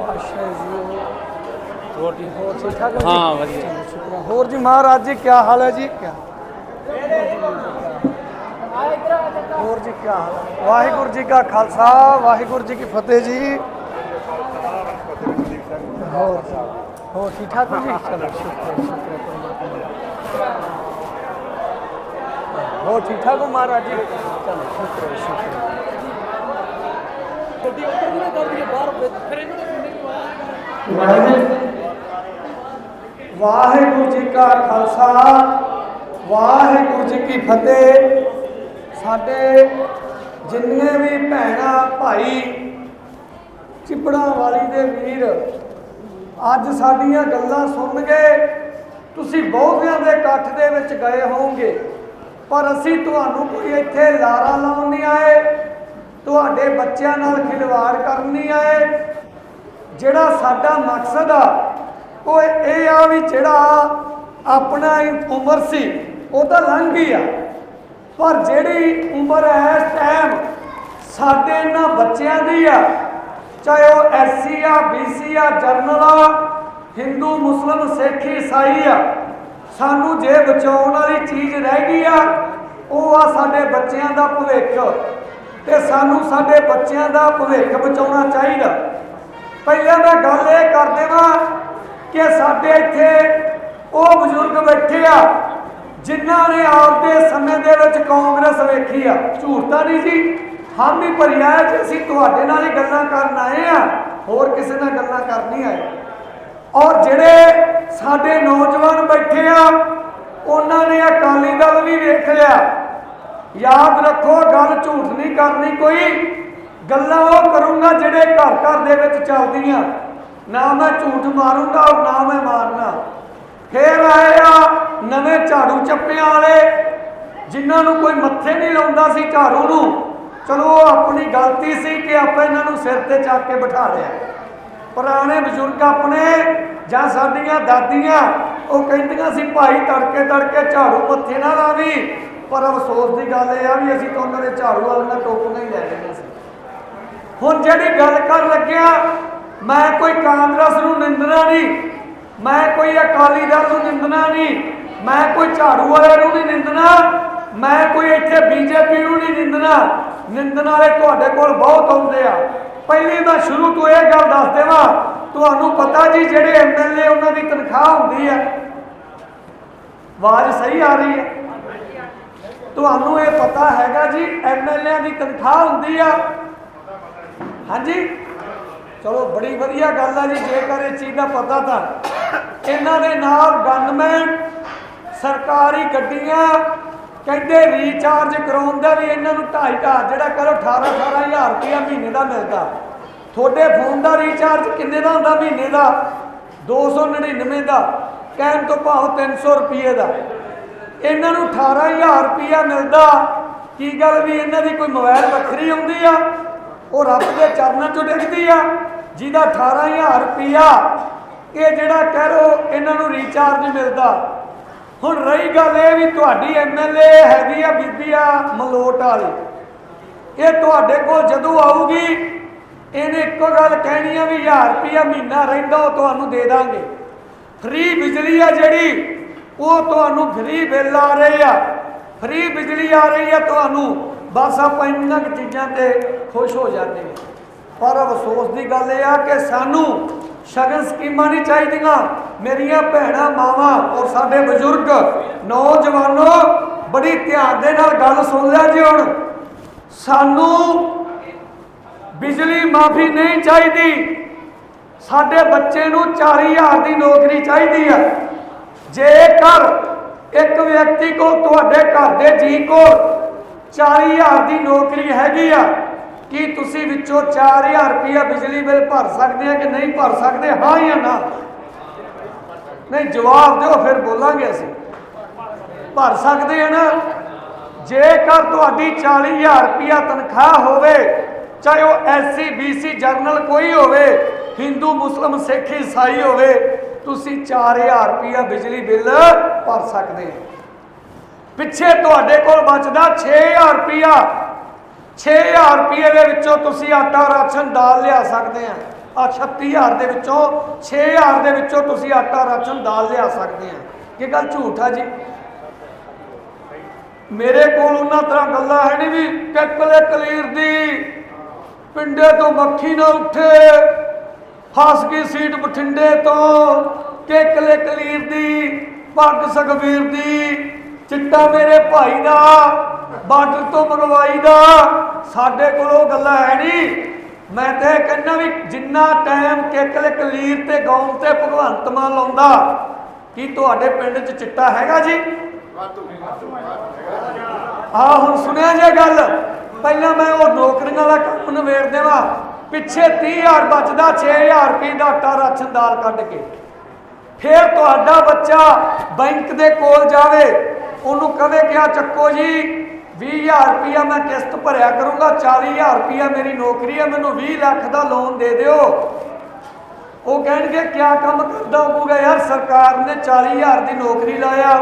ਪਾਸ਼ਾ ਜੀ ਹੋਰ ਜੀ ਹੋਰ ਠੀਕ ਠਾਕ ਹੋ ਜੀ? ਹਾਂ, ਵਧੀਆ। ਚਲੋ ਸ਼ੁਕਰ ਹੈ। ਹੋਰ ਜੀ ਮਹਾਰਾਜ ਜੀ ਕੀ ਹਾਲ ਹੈ ਜੀ ਕਿਆ ਹੋਰ ਜੀ ਕੀ ਹਾਲ ਹੈ ਵਾਹਿਗੁਰੂ ਜੀ ਕਾ ਖਾਲਸਾ ਵਾਹਿਗੁਰੂ ਜੀ ਕੀ ਫਤਿਹ ਜੀ ਹੋਰ ਜੀ ਹੋਰ ਠੀਕ ਠਾਕ ਹੋ ਜੀ ਚਲੋ ਸ਼ੁਕਰ ਹੈ, ਸ਼ੁਕਰ ਹੈ ਪਰਮਾਤਮਾ ਦਾ। ਹੋਰ ਠੀਕ ਠਾਕ ਹੋ ਮਹਾਰਾਜ ਜੀ ਚਲੋ ਸ਼ੁਕਰ ਹੈ, ਸ਼ੁਕਰ ਹੈ। ਗੱਡੀ ਉੱਤਰ ਨਹੀਂ ਕਰਦੀ ਬਾਹਰ ਫਿਰ ਇਹਨੂੰ ਵਾਹਿਗੁਰੂ ਜੀ ਕਾ ਖਾਲਸਾ, ਵਾਹਿਗੁਰੂ ਜੀ ਕੀ ਫਤਿਹ। ਸਾਡੇ ਜਿੰਨੇ ਵੀ ਭੈਣਾਂ, ਭਾਈ ਚਿਪੜਾ ਵਾਲੀ ਦੇ ਵੀਰ, ਅੱਜ ਸਾਡੀਆਂ ਗੱਲਾਂ ਸੁਣਨਗੇ। ਤੁਸੀਂ ਬਹੁਤਿਆਂ ਦੇ ਇਕੱਠ ਦੇ ਵਿੱਚ ਗਏ ਹੋਵੋਗੇ, ਪਰ ਅਸੀਂ ਤੁਹਾਨੂੰ ਕੋਈ ਇੱਥੇ ਲਾਰਾ ਲਾਉਣ ਨਹੀਂ ਆਏ। ਤੁਹਾਡੇ ਬੱਚਿਆਂ ਨਾਲ ਖਿਲਵਾੜ ਕਰਨ ਨਹੀਂ ਆਏ। ਜਿਹੜਾ ਸਾਡਾ ਮਕਸਦ ਆ, ਉਹ ਇਹ ਆ ਵੀ ਜਿਹੜਾ ਆਪਣਾ ਉਮਰ ਸੀ, ਉਹ ਤਾਂ ਲੰਘ ਗਈ ਆ। ਪਰ ਜਿਹੜੀ ਉਮਰ ਹੈ ਇਸ ਟਾਈਮ ਸਾਡੇ ਇਹਨਾਂ ਬੱਚਿਆਂ ਦੀ ਆ, ਚਾਹੇ ਉਹ ਐਸਸੀ ਆ ਬੀਸੀ ਆ ਜਰਨਲ ਆ ਹਿੰਦੂ ਮੁਸਲਮ ਸਿੱਖ ਈਸਾਈ ਆ, ਸਾਨੂੰ ਜੇ ਬਚਾਉਣ ਵਾਲੀ ਚੀਜ਼ ਰਹਿ ਗਈ ਆ, ਉਹ ਆ ਸਾਡੇ ਬੱਚਿਆਂ ਦਾ ਭਵਿੱਖ। ਤੇ ਸਾਨੂੰ ਸਾਡੇ ਬੱਚਿਆਂ ਦਾ ਭਵਿੱਖ ਬਚਾਉਣਾ ਚਾਹੀਦਾ। ਪਹਿਲਾਂ ਮੈਂ ਗੱਲ ਇਹ ਕਰ ਦੇਵਾਂ ਕਿ ਸਾਡੇ ਇੱਥੇ ਉਹ ਬਜ਼ੁਰਗ ਬੈਠੇ ਆ, ਜਿਨ੍ਹਾਂ ਨੇ ਆਪਦੇ ਸਮੇਂ ਦੇ ਵਿੱਚ ਕਾਂਗਰਸ ਵੇਖੀ ਆ। ਝੂਠ ਤਾਂ ਨਹੀਂ ਜੀ ਹਾਮੀ ਭਰਿਆ ਕਿ ਅਸੀਂ ਤੁਹਾਡੇ ਨਾਲ ਹੀ ਗੱਲਾਂ ਕਰਨ ਆਏ ਆ, ਹੋਰ ਕਿਸੇ ਨਾਲ ਗੱਲਾਂ ਕਰਨ ਨਹੀਂ ਆਏ। ਔਰ ਜਿਹੜੇ ਸਾਡੇ ਨੌਜਵਾਨ ਬੈਠੇ ਆ, ਉਹਨਾਂ ਨੇ ਅਕਾਲੀ ਦਲ ਵੀ ਵੇਖ ਲਿਆ। ਯਾਦ ਰੱਖੋ, ਗੱਲ ਝੂਠ ਨਹੀਂ ਕਰਨੀ ਕੋਈ। ਗੱਲਾਂ ਉਹ ਕਰੂੰਗਾ ਜਿਹੜੇ ਘਰ ਘਰ ਦੇ ਵਿੱਚ ਚੱਲਦੀਆਂ। ਨਾ ਮੈਂ ਝੂਠ ਮਾਰੂੰਗਾ ਔਰ ਨਾ ਮੈਂ ਮਾਰਨਾ। ਫੇਰ ਆਏ ਆ ਨਵੇਂ ਝਾੜੂ ਚੱਪਿਆਂ ਵਾਲੇ, ਜਿਨ੍ਹਾਂ ਨੂੰ ਕੋਈ ਮੱਥੇ ਨਹੀਂ ਲਾਉਂਦਾ ਸੀ ਝਾੜੂ ਨੂੰ। ਚਲੋ, ਉਹ ਆਪਣੀ ਗਲਤੀ ਸੀ ਕਿ ਆਪਾਂ ਇਹਨਾਂ ਨੂੰ ਸਿਰ ਤੇ ਚੱਕ ਕੇ ਬਿਠਾ ਲਿਆ। ਪੁਰਾਣੇ ਬਜ਼ੁਰਗ ਆਪਣੇ ਜਾਂ ਸਾਡੀਆਂ ਦਾਦੀਆਂ, ਉਹ ਕਹਿੰਦੀਆਂ ਸੀ, ਭਾਈ, ਤੜਕੇ ਤੜਕੇ ਝਾੜੂ ਮੱਥੇ ਨਾ ਲਾਵੀ ਪਰ ਅਫਸੋਸ ਦੀ ਗੱਲ ਇਹ ਆ ਵੀ ਅਸੀਂ ਤਾਂ ਉਹਨਾਂ ਦੇ ਝਾੜੂ ਵਾਲੇ ਵਾਲੀਆਂ ਟੋਪੀਆਂ ਹੀ ਲੈ ਲੈਣੀਆਂ ਸੀ। ਹੁਣ ਜਿਹੜੀ ਗੱਲ ਕਰ ਲੱਗਿਆ, ਮੈਂ ਕੋਈ ਕਾਂਗਰਸ ਨੂੰ ਨਿੰਦਣਾ ਨਹੀਂ, ਮੈਂ ਕੋਈ ਅਕਾਲੀ ਦਲ ਨੂੰ ਨਿੰਦਣਾ ਨਹੀਂ, ਮੈਂ ਕੋਈ ਝਾੜੂ ਵਾਲੇ ਨੂੰ ਨਹੀਂ ਨਿੰਦਣਾ, ਮੈਂ ਕੋਈ ਇੱਥੇ ਬੀਜੇਪੀ ਨੂੰ ਨਹੀਂ ਨਿੰਦਣਾ। ਨਿੰਦਣ ਵਾਲੇ ਤੁਹਾਡੇ ਕੋਲ ਬਹੁਤ ਆਉਂਦੇ ਆ। ਪਹਿਲੀ ਮੈਂ ਸ਼ੁਰੂ ਤੋਂ ਇਹ ਗੱਲ ਦੱਸ ਦੇਵਾਂ, ਤੁਹਾਨੂੰ ਪਤਾ ਜੀ ਜਿਹੜੇ ਐਮਐਲਏ ਉਹਨਾਂ ਦੀ ਤਨਖਾਹ ਹੁੰਦੀ ਹੈ ਆਵਾਜ਼ ਸਹੀ ਆ ਰਹੀ ਹੈ। ਤੁਹਾਨੂੰ ਇਹ ਪਤਾ ਹੈਗਾ ਜੀ ਐਮਐਲਏ ਦੀ ਤਨਖਾਹ ਹੁੰਦੀ ਆ ਹਾਂਜੀ। ਚਲੋ, ਬੜੀ ਵਧੀਆ ਗੱਲ ਆ ਜੀ, ਜੇਕਰ ਇਹ ਚੀਜ਼ ਦਾ ਪਤਾ ਤਾਂ। ਇਹਨਾਂ ਦੇ ਨਾਲ ਗਨਮੈਨ ਸਰਕਾਰੀ ਗੱਡੀਆਂ, ਕਹਿੰਦੇ ਰੀਚਾਰਜ ਕਰਾਉਣ ਦਾ ਵੀ ਇਹਨਾਂ ਨੂੰ 2.5 ਜਿਹੜਾ ਕਰੋ 18 18000 ਰੁਪਇਆ ਮਹੀਨੇ ਦਾ ਮਿਲਦਾ। ਤੁਹਾਡੇ ਫੋਨ ਦਾ ਰੀਚਾਰਜ ਕਿੰਨੇ ਦਾ ਹੁੰਦਾ ਮਹੀਨੇ ਦਾ? 299 ਦਾ। ਕਹਿਣ ਤੋਂ ਭਾਵ 300 ਰੁਪਏ ਦਾ। ਇਹਨਾਂ ਨੂੰ 18000 ਰੁਪਇਆ ਮਿਲਦਾ। ਕੀ ਗੱਲ ਵੀ ਇਹਨਾਂ ਦੀ ਕੋਈ ਮੋਬਾਈਲ ਵੱਖਰੀ ਹੁੰਦੀ ਆ? ਉਹ ਰੱਬ ਦੇ ਚਰਨਾਂ 'ਚੋਂ ਡਿੱਗਦੀ ਆ, ਜਿਹਦਾ 18000 ਰੁਪਇਆ ਇਹ ਜਿਹੜਾ ਕਹਿ ਲੋ ਇਹਨਾਂ ਨੂੰ ਰੀਚਾਰਜ ਮਿਲਦਾ। ਹੁਣ ਰਹੀ ਗੱਲ ਇਹ ਵੀ ਤੁਹਾਡੀ ਐਮਐਲਏ ਹੈਗੀ ਆ ਬੀਬੀ ਆ ਮਲੋਟ ਵਾਲੀ। ਇਹ ਤੁਹਾਡੇ ਕੋਲ ਜਦੋਂ ਆਊਗੀ, ਇਹਨੇ ਇੱਕੋ ਗੱਲ ਕਹਿਣੀ ਆ ਵੀ 1000 ਰੁਪਇਆ ਮਹੀਨਾ ਰਹਿੰਦਾ, ਉਹ ਤੁਹਾਨੂੰ ਦੇ ਦਾਂਗੇ। ਫ੍ਰੀ ਬਿਜਲੀ ਆ ਜਿਹੜੀ, ਉਹ ਤੁਹਾਨੂੰ ਫ੍ਰੀ ਬਿੱਲ ਆ ਰਹੇ ਆ। ਫ੍ਰੀ ਬਿਜਲੀ ਆ ਰਹੀ ਆ ਤੁਹਾਨੂੰ। ਬਸ ਆਪਾਂ ਇੰਨਾਂ ਕੁ ਚੀਜ਼ਾਂ ਤੇ ਖੁਸ਼ ਹੋ ਜਾਂਦੇ ਹਾਂ। ਪਰ ਅਫਸੋਸ ਦੀ ਗੱਲ ਇਹ ਆ ਕਿ ਸਾਨੂੰ ਸ਼ਗਨ ਸਕੀਮਾਂ ਨਹੀਂ ਚਾਹੀਦੀਆਂ। ਮੇਰੀਆਂ ਭੈਣਾਂ, ਮਾਵਾਂ ਔਰ ਸਾਡੇ ਬਜ਼ੁਰਗ ਨੌਜਵਾਨੋ, ਬੜੀ ਧਿਆਨ ਦੇ ਨਾਲ ਗੱਲ ਸੁਣ ਲਿਆ ਜੀ ਹੁਣ। ਸਾਨੂੰ ਬਿਜਲੀ ਮਾਫੀ ਨਹੀਂ ਚਾਹੀਦੀ। ਸਾਡੇ ਬੱਚੇ ਨੂੰ 4000 ਦੀ ਨੌਕਰੀ ਚਾਹੀਦੀ ਹੈ ਜੇਕਰ ਇੱਕ ਵਿਅਕਤੀ ਕੋਲ ਤੁਹਾਡੇ ਘਰ ਦੇ ਜੀ ਕੋਲ 40000 ਦੀ ਨੌਕਰੀ ਹੈਗੀ ਆ। ਕੀ ਤੁਸੀਂ ਵਿੱਚੋਂ 4000 ਰੁਪਇਆ ਬਿਜਲੀ ਬਿੱਲ ਭਰ ਸਕਦੇ ਆ ਕਿ ਨਹੀਂ ਭਰ ਸਕਦੇ? ਹਾਂ ਜਾਂ ਨਾ? ਨਹੀਂ, ਜਵਾਬ ਦਿਓ, ਫਿਰ ਬੋਲਾਂਗੇ ਅਸੀਂ। ਭਰ ਸਕਦੇ ਆ ਨਾ? ਜੇਕਰ ਤੁਹਾਡੀ 40000 ਰੁਪਇਆ ਤਨਖਾਹ ਹੋਵੇ, ਚਾਹੇ ਉਹ ਐਸਸੀ ਬੀਸੀ ਜਰਨਲ ਕੋਈ ਹੋਵੇ, ਹਿੰਦੂ, ਮੁਸਲਮ, ਸਿੱਖ, ਈਸਾਈ ਹੋਵੇ, ਤੁਸੀਂ 4000 ਰੁਪਇਆ ਬਿਜਲੀ ਬਿੱਲ ਭਰ ਸਕਦੇ ਆ। ਪਿੱਛੇ ਤੁਹਾਡੇ ਕੋਲ ਬਚਦਾ 6000 ਰੁਪਇਆ। 6000 ਰੁਪਏ ਦੇ ਵਿੱਚੋਂ ਤੁਸੀਂ ਆਟਾ ਰਾਸ਼ਨ ਦਾਲ ਲਿਆ ਸਕਦੇ ਆ। ਆ 36000 ਦੇ ਵਿੱਚੋਂ 6000 ਦੇ ਵਿੱਚੋਂ ਤੁਸੀਂ ਆਟਾ ਰਾਸ਼ਨ ਦਾਲ ਲਿਆ ਸਕਦੇ ਆ। ਇਹ ਗੱਲ ਝੂਠ ਆ ਜੀ। ਮੇਰੇ ਕੋਲ ਉਹਨਾਂ ਤਰ੍ਹਾਂ ਗੱਲਾਂ ਹੈ ਨਹੀਂ ਵੀ ਕਿਕਲੇ ਕਲੀਰ ਦੀ ਪਿੰਡੇ ਤੋਂ ਮੱਖੀ ਨਾ ਉੱਠੇ। ਫਸ ਗਈ ਸੀਟ ਬਠਿੰਡੇ ਤੋਂ ਕਿਕਲੇ ਕਲੀਰ ਦੀ, ਪੱਗ ਸੁਖਬੀਰ ਦੀ ਚਿੱਟਾ ਮੇਰੇ ਭਾਈ ਦਾ, ਬਾਰਡਰ ਤੋਂ ਮੰਗਵਾਈ ਦਾ। ਸਾਡੇ ਕੋਲ ਉਹ ਗੱਲਾਂ ਹੈ ਨਹੀਂ ਮੈਂ ਤੇ ਕਹਿੰਦਾ ਵੀ ਜਿੰਨਾ ਟਾਈਮ ਕਿੱਕਲੇ ਕਲੀਰ ਤੇ ਗੌਮ ਤੇ ਭਗਵੰਤ ਮਾਨ ਲਾਉਂਦਾ, ਕੀ ਤੁਹਾਡੇ ਪਿੰਡ 'ਚ ਚਿੱਟਾ ਹੈਗਾ ਜੀ? ਆ ਹੁਣ ਸੁਣਿਆ ਜੇ ਗੱਲ? ਪਹਿਲਾਂ ਮੈਂ ਉਹ ਨੌਕਰੀਆਂ ਵਾਲਾ ਕੰਮ ਨਵੇੜ ਦੇਵਾਂ। ਪਿੱਛੇ 30000 ਬਚਦਾ 6000 ਰੁਪਏ ਦਾ ਆਟਾ ਰਾਸ਼ਨ ਦਾਲ ਕੱਢ ਕੇ। ਫਿਰ ਤੁਹਾਡਾ ਬੱਚਾ ਬੈਂਕ ਦੇ ਕੋਲ ਜਾਵੇ। ਉਹਨੂੰ ਕਦੇ ਕਿਹਾ, ਚੱਕੋ ਜੀ 20000 ਰੁਪਇਆ ਮੈਂ ਕਿਸ਼ਤ ਭਰਿਆ ਕਰੂੰਗਾ 40000 ਰੁਪਇਆ ਮੇਰੀ ਨੌਕਰੀ ਹੈ, ਮੈਨੂੰ 20 ਲੱਖ ਦਾ ਲੋਨ ਦੇ ਦਿਓ। ਉਹ ਕਹਿਣਗੇ, ਕਿਆ ਕੰਮ ਕਰਦਾ ਹੋਊਗਾ ਯਾਰ? ਸਰਕਾਰ ਨੇ 40000 ਦੀ ਨੌਕਰੀ ਲਾਇਆ।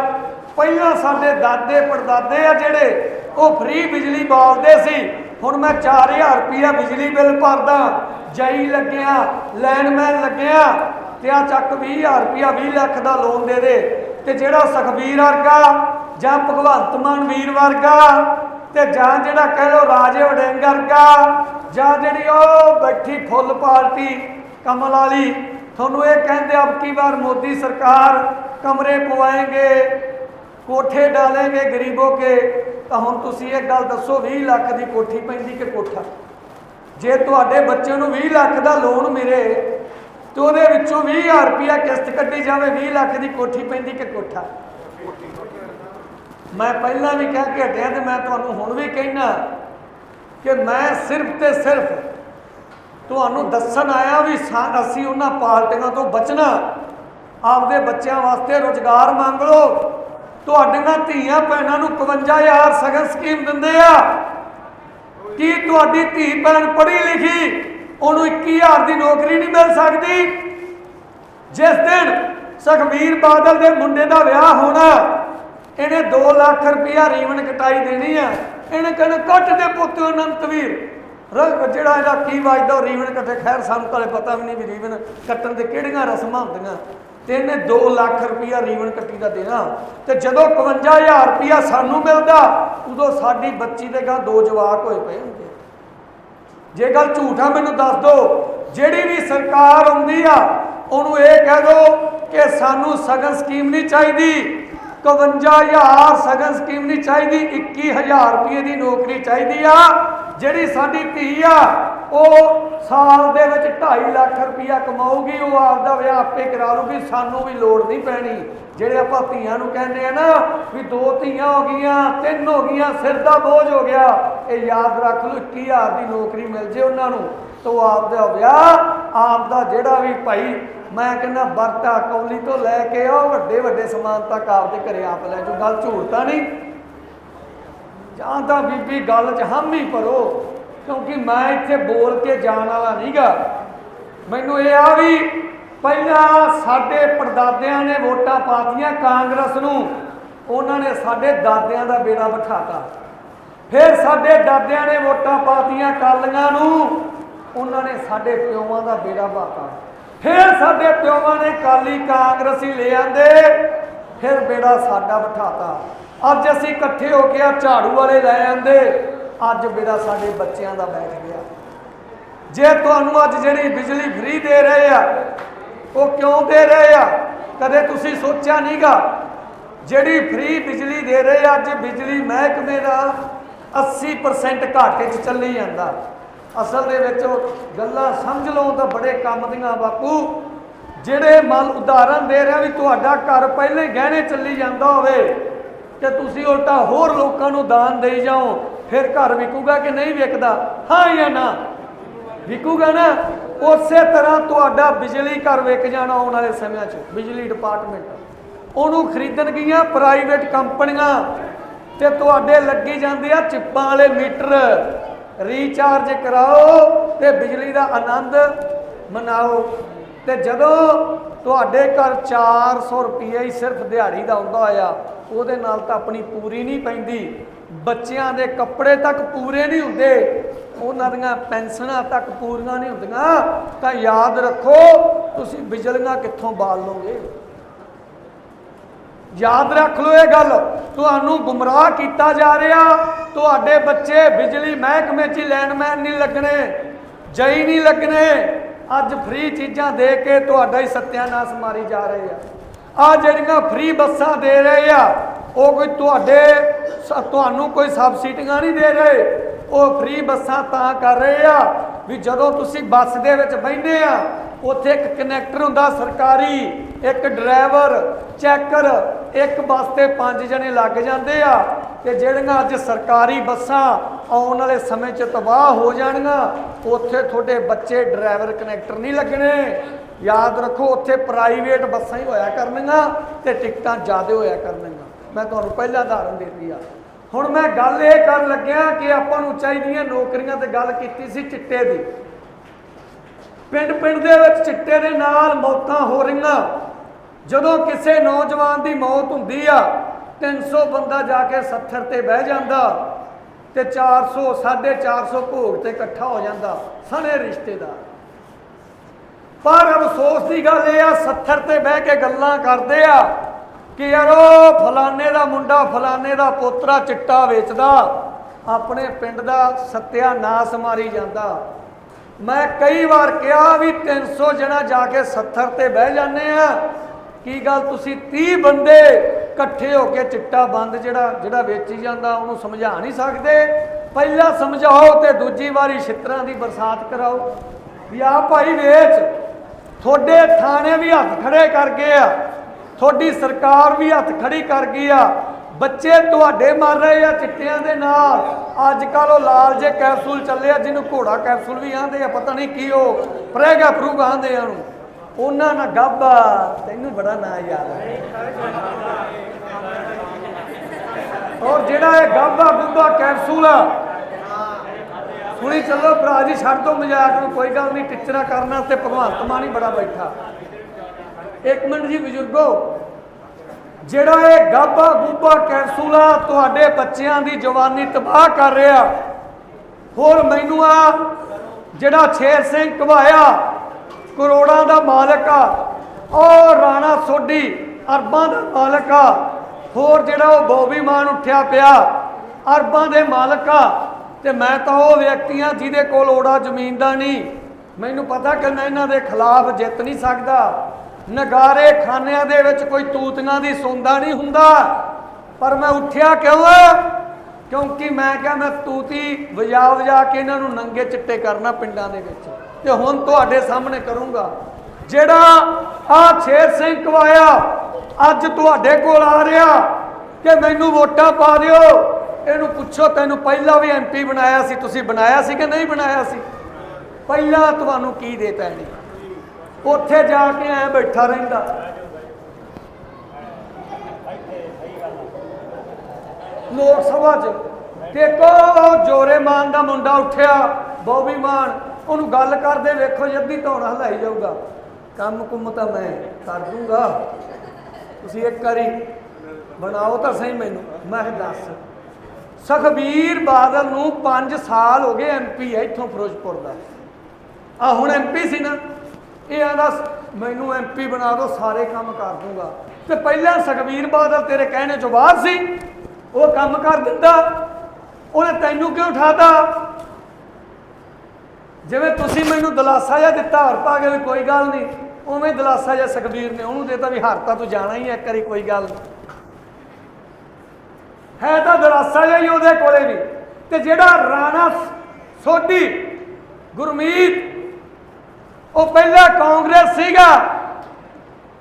ਪਹਿਲਾਂ ਸਾਡੇ ਦਾਦੇ ਪੜਦਾਦੇ ਆ ਜਿਹੜੇ, ਉਹ ਫ੍ਰੀ ਬਿਜਲੀ ਬਾਲਦੇ ਸੀ। ਹੁਣ ਮੈਂ 4000 ਰੁਪਇਆ ਬਿਜਲੀ ਬਿੱਲ ਭਰਦਾ, ਜਈ ਲੱਗਿਆ, ਲੈਂਡਮੈਨ ਲੱਗਿਆ ਤੇ ਆ ਚੱਕ 20000 ਰੁਪਇਆ 20 ਲੱਖ ਦਾ ਲੋਨ ਦੇ ਦੇ ਤੇ ਜਿਹੜਾ ਸੁਖਬੀਰ ਵਰਗਾ ਜਾਂ ਭਗਵੰਤ ਮਾਨ ਵੀਰ ਵਰਗਾ ਤੇ ਜਾਂ ਜਿਹੜਾ ਕਹਿ ਲੋ ਰਾਜੇ ਵੜਿੰਗ ਵਰਗਾ ਜਾਂ ਜਿਹੜੀ ਉਹ ਬੈਠੀ ਫੁੱਲ ਪਾਰਟੀ ਕਮਲ ਵਾਲੀ, ਤੁਹਾਨੂੰ ਇਹ ਕਹਿੰਦੇ ਅਬ ਕੀ ਵਾਰ ਮੋਦੀ ਸਰਕਾਰ ਕਮਰੇ ਪਵਾਏਗੇ, ਕੋਠੇ ਡਾਲेंगे ਗਰੀਬੋ ਕੇ, ਤਾਂ ਹੁਣ ਤੁਸੀਂ ਇਹ ਗੱਲ ਦੱਸੋ 20 ਲੱਖ ਦੀ ਕੋਠੀ ਪੈਂਦੀ ਕਿ ਕੋਠਾ? ਜੇ ਤੁਹਾਡੇ ਬੱਚੇ ਨੂੰ 20 ਲੱਖ ਦਾ ਲੋਨ ਮਿਲੇ ਤੇ ਉਹਦੇ ਵਿੱਚੋਂ 20000 ਰੁਪਇਆ ਕਿਸ਼ਤ ਕੱਢੀ ਜਾਵੇ 20 ਲੱਖ ਦੀ ਕੋਠੀ ਪੈਂਦੀ ਕਿ ਕੋਠਾ? ਮੈਂ ਪਹਿਲਾਂ ਵੀ ਕਹਿ ਕੇ ਹਟਿਆ ਤੇ ਮੈਂ ਤੁਹਾਨੂੰ ਹੁਣ ਵੀ ਕਹਿਣਾ ਕਿ ਮੈਂ ਸਿਰਫ ਤੇ ਸਿਰਫ ਤੁਹਾਨੂੰ ਦੱਸਣ ਆਇਆ ਵੀ ਸਾ- ਅਸੀਂ ਉਹਨਾਂ ਪਾਰਟੀਆਂ ਤੋਂ ਬਚਣਾ। ਆਪਦੇ ਬੱਚਿਆਂ ਵਾਸਤੇ ਰੋਜ਼ਗਾਰ ਮੰਗ ਲਓ। ਤੁਹਾਡੀਆਂ ਧੀਆਂ ਭੈਣਾਂ ਨੂੰ 51000 ਸਗਨ ਸਕੀਮ ਦਿੰਦੇ ਆ। ਕੀ ਤੁਹਾਡੀ ਧੀ ਭੈਣ ਪੜ੍ਹੀ ਲਿਖੀ, ਉਹਨੂੰ 21000 ਦੀ ਨੌਕਰੀ ਨਹੀਂ ਮਿਲ ਸਕਦੀ? ਜਿਸ ਦਿਨ ਸੁਖਬੀਰ ਬਾਦਲ ਦੇ ਮੁੰਡੇ ਦਾ ਵਿਆਹ ਹੋਣਾ ਇਹਨੇ 2 ਲੱਖ ਰੁਪਇਆ ਰੀਵਨ ਕਟਾਈ ਦੇਣੀ ਆ। ਇਹਨੇ ਕਹਿਣਾ ਕੱਟ ਦੇ ਪੁੱਤ ਅਨੰਤ ਵੀਰ। ਜਿਹੜਾ ਇਹਦਾ ਕੀ ਵੱਜਦਾ ਉਹ ਰੀਵਨ ਕੱਟੇ। ਖੈਰ, ਸਾਨੂੰ ਤਾਂ ਪਤਾ ਵੀ ਨਹੀਂ ਵੀ ਰੀਵਨ ਕੱਟਣ ਦੇ ਕਿਹੜੀਆਂ ਰਸਮਾਂ ਹੁੰਦੀਆਂ। ਤੇ ਇਹਨੇ 2 ਲੱਖ ਰੁਪਇਆ ਰੀਵਨ ਕੱਟੀ ਦਾ ਦੇਣਾ। ਤੇ ਜਦੋਂ 51000 ਰੁਪਇਆ ਸਾਨੂੰ ਮਿਲਦਾ, ਉਦੋਂ ਸਾਡੀ ਬੱਚੀ ਦੇ ਗਾਂ ਦੋ ਜਵਾਕ ਹੋਏ ਪਏ ਹੁੰਦੇ। ਜੇ ਗੱਲ ਝੂਠਾ ਮੈਨੂੰ ਦੱਸ ਦਿਓ ਜਿਹੜੀ ਵੀ ਸਰਕਾਰ ਆਉਂਦੀ ਆ, ਉਹਨੂੰ ਇਹ ਕਹਿ ਦਿਓ ਕਿ ਸਾਨੂੰ ਸਗਨ ਸਕੀਮ ਨਹੀਂ ਚਾਹੀਦੀ। 51000 ਸਗਨ ਸਕੀਮ ਨਹੀਂ ਚਾਹੀਦੀ 21000 ਰੁਪਏ ਦੀ ਨੌਕਰੀ ਚਾਹੀਦੀ ਆ। ਜਿਹੜੀ ਸਾਡੀ ਧੀ ਆ, ਉਹ ਸਾਲ ਦੇ ਵਿੱਚ 2.5 ਲੱਖ ਰੁਪਇਆ ਕਮਾਊਗੀ, ਉਹ ਆਪਦਾ ਵਿਆਹ ਆਪੇ ਕਰਾ ਲੂਗੀ ਸਾਨੂੰ ਵੀ ਲੋੜ ਨਹੀਂ ਪੈਣੀ। ਜਿਹੜੇ ਆਪਾਂ ਧੀਆਂ ਨੂੰ ਕਹਿੰਦੇ ਆ ਨਾ ਵੀ ਦੋ ਧੀਆਂ ਹੋ ਗਈਆਂ, ਤਿੰਨ ਹੋ ਗਈਆਂ, ਸਿਰ ਦਾ ਬੋਝ ਹੋ ਗਿਆ, ਇਹ ਯਾਦ ਰੱਖ ਲਓ 21000 ਦੀ ਨੌਕਰੀ ਮਿਲ ਜੇ ਉਹਨਾਂ ਨੂੰ, ਤਾਂ ਉਹ ਆਪਦਾ ਵਿਆਹ, ਆਪਦਾ ਜਿਹੜਾ ਵੀ ਭਾਈ ਮੈਂ ਕਹਿੰਦਾ ਵਰਤਾ ਕੌਲੀ ਤੋਂ ਲੈ ਕੇ ਉਹ ਵੱਡੇ ਵੱਡੇ ਸਮਾਨ ਤੱਕ ਆਪਦੇ ਘਰੇ ਆਪ ਲੈ ਜੋ ਗੱਲ ਝੂਠ ਤਾਂ ਨਹੀਂ। ਜਾਂ ਤਾਂ ਬੀਬੀ, ਗੱਲ 'ਚ ਹਾਮੀ ਭਰੋ, ਕਿਉਂਕਿ ਮੈਂ ਇੱਥੇ ਬੋਲ ਕੇ ਜਾਣ ਵਾਲਾ ਨਹੀਂਗਾ। ਮੈਨੂੰ ਇਹ ਆ ਵੀ ਪਹਿਲਾਂ ਸਾਡੇ ਪੜਦਾਦਿਆਂ ਨੇ ਵੋਟਾਂ ਪਾਤੀਆਂ ਕਾਂਗਰਸ ਨੂੰ, ਉਹਨਾਂ ਨੇ ਸਾਡੇ ਦਾਦਿਆਂ ਦਾ ਬੇੜਾ ਬਿਠਾਤਾ। ਫਿਰ ਸਾਡੇ ਦਾਦਿਆਂ ਨੇ ਵੋਟਾਂ ਪਾਤੀਆਂ ਕਾਲੀਆਂ ਨੂੰ, ਉਹਨਾਂ ਨੇ ਸਾਡੇ ਪਿਓਾਂ ਦਾ ਬੇੜਾ ਬਾਤਾ। ਫਿਰ ਸਾਡੇ ਪਿਓਾਂ ਨੇ ਕਾਲੀ ਕਾਂਗਰਸੀ ਲੈ ਆਂਦੇ, ਫਿਰ ਬੇੜਾ ਸਾਡਾ ਬਿਠਾਤਾ। ਅੱਜ ਅਸੀਂ ਇਕੱਠੇ ਹੋ ਕੇ ਆ ਝਾੜੂ ਵਾਲੇ ਲੈ ਆਂਦੇ, ਅੱਜ ਬੇੜਾ ਸਾਡੇ ਬੱਚਿਆਂ ਦਾ ਬੈਠ ਗਿਆ। ਜੇ ਤੁਹਾਨੂੰ ਅੱਜ ਜਿਹੜੀ ਬਿਜਲੀ ਫ੍ਰੀ ਦੇ ਰਹੇ ਆ, ਉਹ ਕਿਉਂ ਦੇ ਰਹੇ ਆ? ਕਦੇ ਤੁਸੀਂ ਸੋਚਿਆ ਨਹੀਂਗਾ? ਜਿਹੜੀ ਫ੍ਰੀ ਬਿਜਲੀ ਦੇ ਰਹੇ ਅੱਜ ਬਿਜਲੀ ਮਹਿਕਮੇ ਦਾ 80% ਘਾਟੇ 'ਚ ਚੱਲੀ ਜਾਂਦਾ। ਅਸਲ ਦੇ ਵਿੱਚ ਗੱਲਾਂ ਸਮਝ ਲਓ ਤਾਂ ਬੜੇ ਕੰਮ ਦੀਆਂ ਬਾਪੂ। ਜਿਹੜੇ ਮਨ ਉਦਾਹਰਨ ਦੇ ਰਿਹਾ ਵੀ ਤੁਹਾਡਾ ਘਰ ਪਹਿਲੇ ਗਹਿਣੇ ਚੱਲੀ ਜਾਂਦਾ ਹੋਵੇ ਤੇ ਤੁਸੀਂ ਉਲਟਾ ਹੋਰ ਲੋਕਾਂ ਨੂੰ ਦਾਨ ਦੇਈ ਜਾਓ, ਫਿਰ ਘਰ ਵਿਕੂਗਾ ਕਿ ਨਹੀਂ ਵਿਕਦਾ? ਹਾਂ ਜਾਂ ਨਾ? ਵਿਕੂਗਾ ਨਾ? ਉਸੇ ਤਰ੍ਹਾਂ ਤੁਹਾਡਾ ਬਿਜਲੀ ਘਰ ਵਿਕ ਜਾਣਾ ਆਉਣ ਵਾਲੇ ਸਮਿਆਂ 'ਚ, ਬਿਜਲੀ ਡਿਪਾਰਟਮੈਂਟ ਉਹਨੂੰ ਖਰੀਦਣ ਗਈਆਂ ਪ੍ਰਾਈਵੇਟ ਕੰਪਨੀਆਂ ਤੇ ਤੁਹਾਡੇ ਲੱਗੀ ਜਾਂਦੇ ਆ ਚਿੱਪਾਂ ਵਾਲੇ ਮੀਟਰ। ਰੀਚਾਰਜ ਕਰਾਓ ਤੇ ਬਿਜਲੀ ਦਾ ਆਨੰਦ ਮਨਾਓ। ਤੇ ਜਦੋਂ ਤੁਹਾਡੇ ਘਰ 400 ਰੁਪਏ ਹੀ ਸਿਰਫ ਦਿਹਾੜੀ ਦਾ ਆਉਂਦਾ ਹੋਇਆ ਉਹਦੇ ਨਾਲ ਤਾਂ ਆਪਣੀ ਪੂਰੀ ਨਹੀਂ ਪੈਂਦੀ। ਬੱਚਿਆਂ ਦੇ ਕੱਪੜੇ ਤੱਕ ਪੂਰੇ ਨਹੀਂ ਹੁੰਦੇ। ਉਹਨਾਂ ਦੀਆਂ ਪੈਨਸ਼ਨਾਂ ਤੱਕ ਪੂਰੀਆਂ ਨਹੀਂ ਹੁੰਦੀਆਂ। ਤਾਂ ਯਾਦ ਰੱਖੋ, ਤੁਸੀਂ ਬਿਜਲੀਆਂ ਕਿੱਥੋਂ ਬਾਲ ਲਓਗੇ? ਯਾਦ ਰੱਖ ਲਓ ਇਹ ਗੱਲ। ਤੁਹਾਨੂੰ ਗੁੰਮਰਾਹ ਕੀਤਾ ਜਾ ਰਿਹਾ। ਤੁਹਾਡੇ ਬੱਚੇ ਬਿਜਲੀ ਮਹਿਕਮੇ 'ਚ ਹੀ ਲੈਂਡਮੈਨ ਨਹੀਂ ਲੱਗਣੇ, ਜਈ ਨਹੀਂ ਲੱਗਣੇ। ਅੱਜ ਫ੍ਰੀ ਚੀਜ਼ਾਂ ਦੇ ਕੇ ਤੁਹਾਡਾ ਹੀ ਸਤਿਆਨਾਸ਼ ਮਾਰੀ ਜਾ ਰਹੇ ਆ। ਆ ਜਿਹੜੀਆਂ ਫ੍ਰੀ ਬੱਸਾਂ ਦੇ ਰਹੇ ਆ, ਉਹ ਕੋਈ ਤੁਹਾਡੇ ਸ- ਤੁਹਾਨੂੰ ਕੋਈ ਸਬਸਿਡੀਆਂ ਨਹੀਂ ਦੇ ਰਹੇ। ਉਹ ਫ੍ਰੀ ਬੱਸਾਂ ਤਾਂ ਕਰ ਰਹੇ ਆ ਵੀ ਜਦੋਂ ਤੁਸੀਂ ਬੱਸ ਦੇ ਵਿੱਚ ਬੈਠੇ ਆ, ਉੱਥੇ ਇੱਕ ਕਨੈਕਟਰ ਹੁੰਦਾ ਸਰਕਾਰੀ ਇੱਕ ਡਰਾਈਵਰ, ਚੈਕਰ, ਇੱਕ ਬੱਸ ਤੇ ਪੰਜ ਜਣੇ ਲੱਗ ਜਾਂਦੇ ਆ ਤੇ ਜਿਹੜੀਆਂ ਅੱਜ ਸਰਕਾਰੀ ਬੱਸਾਂ ਆਉਣ ਵਾਲੇ ਸਮੇਂ 'ਚ ਤਬਾਹ ਹੋ ਜਾਣਗੀਆਂ, ਉੱਥੇ ਤੁਹਾਡੇ ਬੱਚੇ ਡਰਾਈਵਰ ਕਨੈਕਟਰ ਨਹੀਂ ਲੱਗਣੇ। ਯਾਦ ਰੱਖੋ, ਉੱਥੇ ਪ੍ਰਾਈਵੇਟ ਬੱਸਾਂ ਹੀ ਹੋਇਆ ਕਰਨਗੀਆਂ ਤੇ ਟਿਕਟਾਂ ਜ਼ਿਆਦਾ ਹੋਇਆ ਕਰਨਗੀਆਂ। ਮੈਂ ਤੁਹਾਨੂੰ ਪਹਿਲਾਂ ਉਦਾਹਰਨ ਦਿੱਤੀ ਆ। ਹੁਣ ਮੈਂ ਗੱਲ ਇਹ ਕਰਨ ਲੱਗਿਆ ਕਿ ਆਪਾਂ ਨੂੰ ਚਾਹੀਦੀਆਂ ਨੌਕਰੀਆਂ ਤੇ ਗੱਲ ਕੀਤੀ ਸੀ ਚਿੱਟੇ ਦੀ। ਪਿੰਡ ਪਿੰਡ ਦੇ ਵਿੱਚ ਚਿੱਟੇ ਦੇ ਨਾਲ ਮੌਤਾਂ ਹੋ ਰਹੀਆਂ। ਜਦੋਂ ਕਿਸੇ ਨੌਜਵਾਨ ਦੀ ਮੌਤ ਹੁੰਦੀ ਆ 300 ਬੰਦਾ ਜਾ ਕੇ 70 ਤੇ ਬਹਿ ਜਾਂਦਾ ਤੇ 400 450 ਭੋਗ ਤੇ ਇਕੱਠਾ ਹੋ ਜਾਂਦਾ, ਸਣੇ ਰਿਸ਼ਤੇਦਾਰ। ਪਰ ਅਫਸੋਸ ਦੀ ਗੱਲ ਇਹ ਆ 70 ਤੇ ਬਹਿ ਕੇ ਗੱਲਾਂ ਕਰਦੇ ਆ ਕਿ ਯਾਰ ਉਹ ਫਲਾਣੇ ਦਾ ਮੁੰਡਾ, ਫਲਾਣੇ ਦਾ ਪੋਤਰਾ ਚਿੱਟਾ ਵੇਚਦਾ, ਆਪਣੇ ਪਿੰਡ ਦਾ ਸਤਿਆਨਾਸ਼ ਮਾਰੀ ਜਾਂਦਾ। ਮੈਂ ਕਈ ਵਾਰ ਕਿਹਾ ਵੀ 300 ਜਣਾ ਜਾ ਕੇ 70 ਤੇ ਬਹਿ ਜਾਂਦੇ ਆ ਕੀ ਗੱਲ ਤੁਸੀਂ 30 ਬੰਦੇ ਇਕੱਠੇ ਹੋ ਕੇ ਚਿੱਟਾ ਬੰਦ ਜਿਹੜਾ ਜਿਹੜਾ ਵੇਚੀ ਜਾਂਦਾ, ਉਹਨੂੰ ਸਮਝਾ ਨਹੀਂ ਸਕਦੇ? ਪਹਿਲਾਂ ਸਮਝਾਓ ਤੇ ਦੂਜੀ ਵਾਰੀ ਛਿੱਤਰਾਂ ਦੀ ਬਰਸਾਤ ਕਰਾਓ। ਵੀ ਆ ਭਾਈ ਵੇਚ, ਤੁਹਾਡੇ ਥਾਣੇ ਵੀ ਹੱਥ ਖੜੇ ਕਰ ਗਏ ਆ। ਤੁਹਾਡੀ ਸਰਕਾਰ ਵੀ ਹੱਥ ਖੜੀ ਕਰ ਗਈ ਆ। ਬੱਚੇ ਤੁਹਾਡੇ ਮਰ ਰਹੇ ਆ ਚਿੱਟਿਆਂ ਦੇ ਨਾਲ। ਅੱਜ ਕੱਲ ਉਹ ਲਾਲ ਜੇ ਕੈਪਸੂਲ ਚੱਲੇ ਆ, ਜਿਹਨੂੰ ਘੋੜਾ ਕੈਪਸੂਲ ਵੀ ਆਂਦੇ ਆ, ਪਤਾ ਨਹੀਂ ਕੀ ਉਹ ਪ੍ਰੇਗਾ ਪ੍ਰੂਗਾ ਆਂਦੇ ਆ ਉਹਨੂੰ। ਉਹਨਾਂ ਨਾਲ ਗਾਬਾ, ਤੈਨੂੰ ਬੜਾ ਨਾਂ ਯਾਦ ਹੈ ਔਰ ਜਿਹੜਾ ਇਹ ਗਾਬਾ ਗੁੱਬਾ ਕੈਪਸੂਲ ਆ, ਸੁਣੀ ਚੱਲੋ ਭਰਾ ਜੀ, ਛੱਡ ਦੋ ਮਜ਼ਾਕ ਨੂੰ, ਕੋਈ ਗੱਲ ਨਹੀਂ, ਟਿਚਰਾ ਕਰਨਾ ਤੇ ਭਗਵੰਤ ਮਾਨ ਹੀ ਬੜਾ ਬੈਠਾ। ਇੱਕ ਮਿੰਟ ਜੀ ਬਜ਼ੁਰਗੋ, ਜਿਹੜਾ ਇਹ ਗਾਬਾ ਗੂਬਾ ਕੈਪਸੂਲ ਆ, ਤੁਹਾਡੇ ਬੱਚਿਆਂ ਦੀ ਜਵਾਨੀ ਤਬਾਹ ਕਰ ਰਿਹਾ। ਹੋਰ ਮੈਨੂੰ ਆ ਜਿਹੜਾ ਛੇਰ ਸਿੰਘ ਘਵਾਇਆ ਕਰੋੜਾਂ ਦਾ ਮਾਲਕ ਆ। ਉਹ ਰਾਣਾ ਸੋਢੀ, ਅਰਬਾਂ ਦਾ ਮਾਲਕ ਆ। ਹੋਰ ਜਿਹੜਾ ਉਹ ਬੋਬੀ ਮਾਨ ਉੱਠਿਆ ਪਿਆ, ਅਰਬਾਂ ਦੇ ਮਾਲਕ ਆ। ਤੇ ਮੈਂ ਤਾਂ ਉਹ ਵਿਅਕਤੀ ਆ ਜਿਹਦੇ ਕੋਲ ਓੜਾ ਜ਼ਮੀਨ ਦਾ ਨਹੀਂ, ਮੈਨੂੰ ਪਤਾ ਕਿ ਮੈਂ ਇਹਨਾਂ ਦੇ ਖਿਲਾਫ ਜਿੱਤ ਨਹੀਂ ਸਕਦਾ। ਨਗਾਰੇ ਖਾਨਿਆਂ ਦੇ ਵਿੱਚ ਕੋਈ ਤੂਤੀਆਂ ਦੀ ਸੌਂਦਾ ਨਹੀਂ ਹੁੰਦਾ। ਪਰ ਮੈਂ ਉੱਠਿਆ ਕਿਉਂ? ਕਿਉਂਕਿ ਮੈਂ ਕਿਹਾ ਮੈਂ ਤੂਤੀ ਵਜਾ ਵਜਾ ਕੇ ਇਹਨਾਂ ਨੂੰ ਨੰਗੇ ਚਿੱਟੇ ਕਰਨਾ ਪਿੰਡਾਂ ਦੇ ਵਿੱਚ। ਤੇ ਹੁਣ ਤੁਹਾਡੇ ਸਾਹਮਣੇ ਕਰੂੰਗਾ। ਜਿਹੜਾ ਆ ਛੇਰ ਸਿੰਘ ਕਵਾਇਆ, ਅੱਜ ਤੁਹਾਡੇ ਕੋਲ ਆ ਰਿਹਾ, ਕਿ ਮੈਨੂੰ ਵੋਟਾਂ ਪਾ ਦਿਓ। ਇਹਨੂੰ ਪੁੱਛੋ, ਤੈਨੂੰ ਪਹਿਲਾਂ ਵੀ ਐਮਪੀ ਬਣਾਇਆ ਸੀ, ਤੁਸੀਂ ਬਣਾਇਆ ਸੀ ਕਿ ਨਹੀਂ ਬਣਾਇਆ ਸੀ? ਪਹਿਲਾਂ ਤੁਹਾਨੂੰ ਕੀ ਦੇਤਾ ਇਹਨੇ ਉੱਥੇ ਜਾ ਕੇ ਐ ਬੈਠਾ ਰਹਿੰਦਾ। ਲੋਕ ਸਭਾ 'ਚ ਦੇਖੋ, ਜੋਰੇ ਮਾਨ ਦਾ ਮੁੰਡਾ ਉੱਠਿਆ, ਬੋਬੀ ਮਾਨ। ਉਹਨੂੰ ਗੱਲ ਕਰਦੇ ਵੇਖੋ ਜੱਦੀ ਧੌਣਾ ਹਲਾਈ ਜਾਊਗਾ। ਕੰਮ ਕੁੰਮ ਤਾਂ ਮੈਂ ਕਰ ਦੂੰਗਾ। ਤੁਸੀਂ ਇੱਕ ਵਾਰੀ ਬਣਾਓ ਤਾਂ ਸਹੀ ਮੈਨੂੰ। ਮੈਂ ਦੱਸ। ਸੁਖਬੀਰ ਬਾਦਲ ਨੂੰ 5 ਸਾਲ ਹੋ ਗਏ ਐਮਪੀ ਹੈ ਇੱਥੋਂ ਫਿਰੋਜ਼ਪੁਰ ਦਾ। ਆ ਹੁਣ ਐਮਪੀ ਸੀ ਨਾ, ਇਹ ਆਂਦਾ ਮੈਨੂੰ ਐਮਪੀ ਬਣਾ ਦਿਓ, ਸਾਰੇ ਕੰਮ ਕਰ ਦੂੰਗਾ। ਤੇ ਪਹਿਲਾਂ ਸੁਖਬੀਰ ਬਾਦਲ ਤੇਰੇ ਕਹਿਣੇ ਚੋਂ ਬਾਹਰ ਸੀ, ਉਹ ਕੰਮ ਕਰ ਦਿੰਦਾ, ਉਹਨੇ ਤੈਨੂੰ ਕਿਉਂ ਉਠਾਤਾ? ਜਿਵੇਂ ਤੁਸੀਂ ਮੈਨੂੰ ਦਲਾਸਾ ਜਿਹਾ ਦਿੱਤਾ, ਹਰ ਪਾ ਕੇ ਵੀ ਕੋਈ ਗੱਲ ਨਹੀਂ। ਉਵੇਂ ਦਲਾਸਾ ਜਿਹਾ ਸੁਖਬੀਰ ਨੇ ਉਹਨੂੰ ਦੇਤਾ ਵੀ ਹਰਤਾ ਤੂੰ ਜਾਣਾ ਹੀ ਹੈ ਇੱਕ ਵਾਰੀ ਕੋਈ ਗੱਲ ਨਹੀਂ। ਹੈ ਤਾਂ ਦਲਾਸਾ ਜਿਹਾ ਹੀ ਉਹਦੇ ਕੋਲੇ ਵੀ। ਤੇ ਜਿਹੜਾ ਰਾਣਾ ਸੋਢੀ, ਗੁਰਮੀਤ, ਉਹ ਪਹਿਲਾਂ ਕਾਂਗਰਸ ਸੀਗਾ।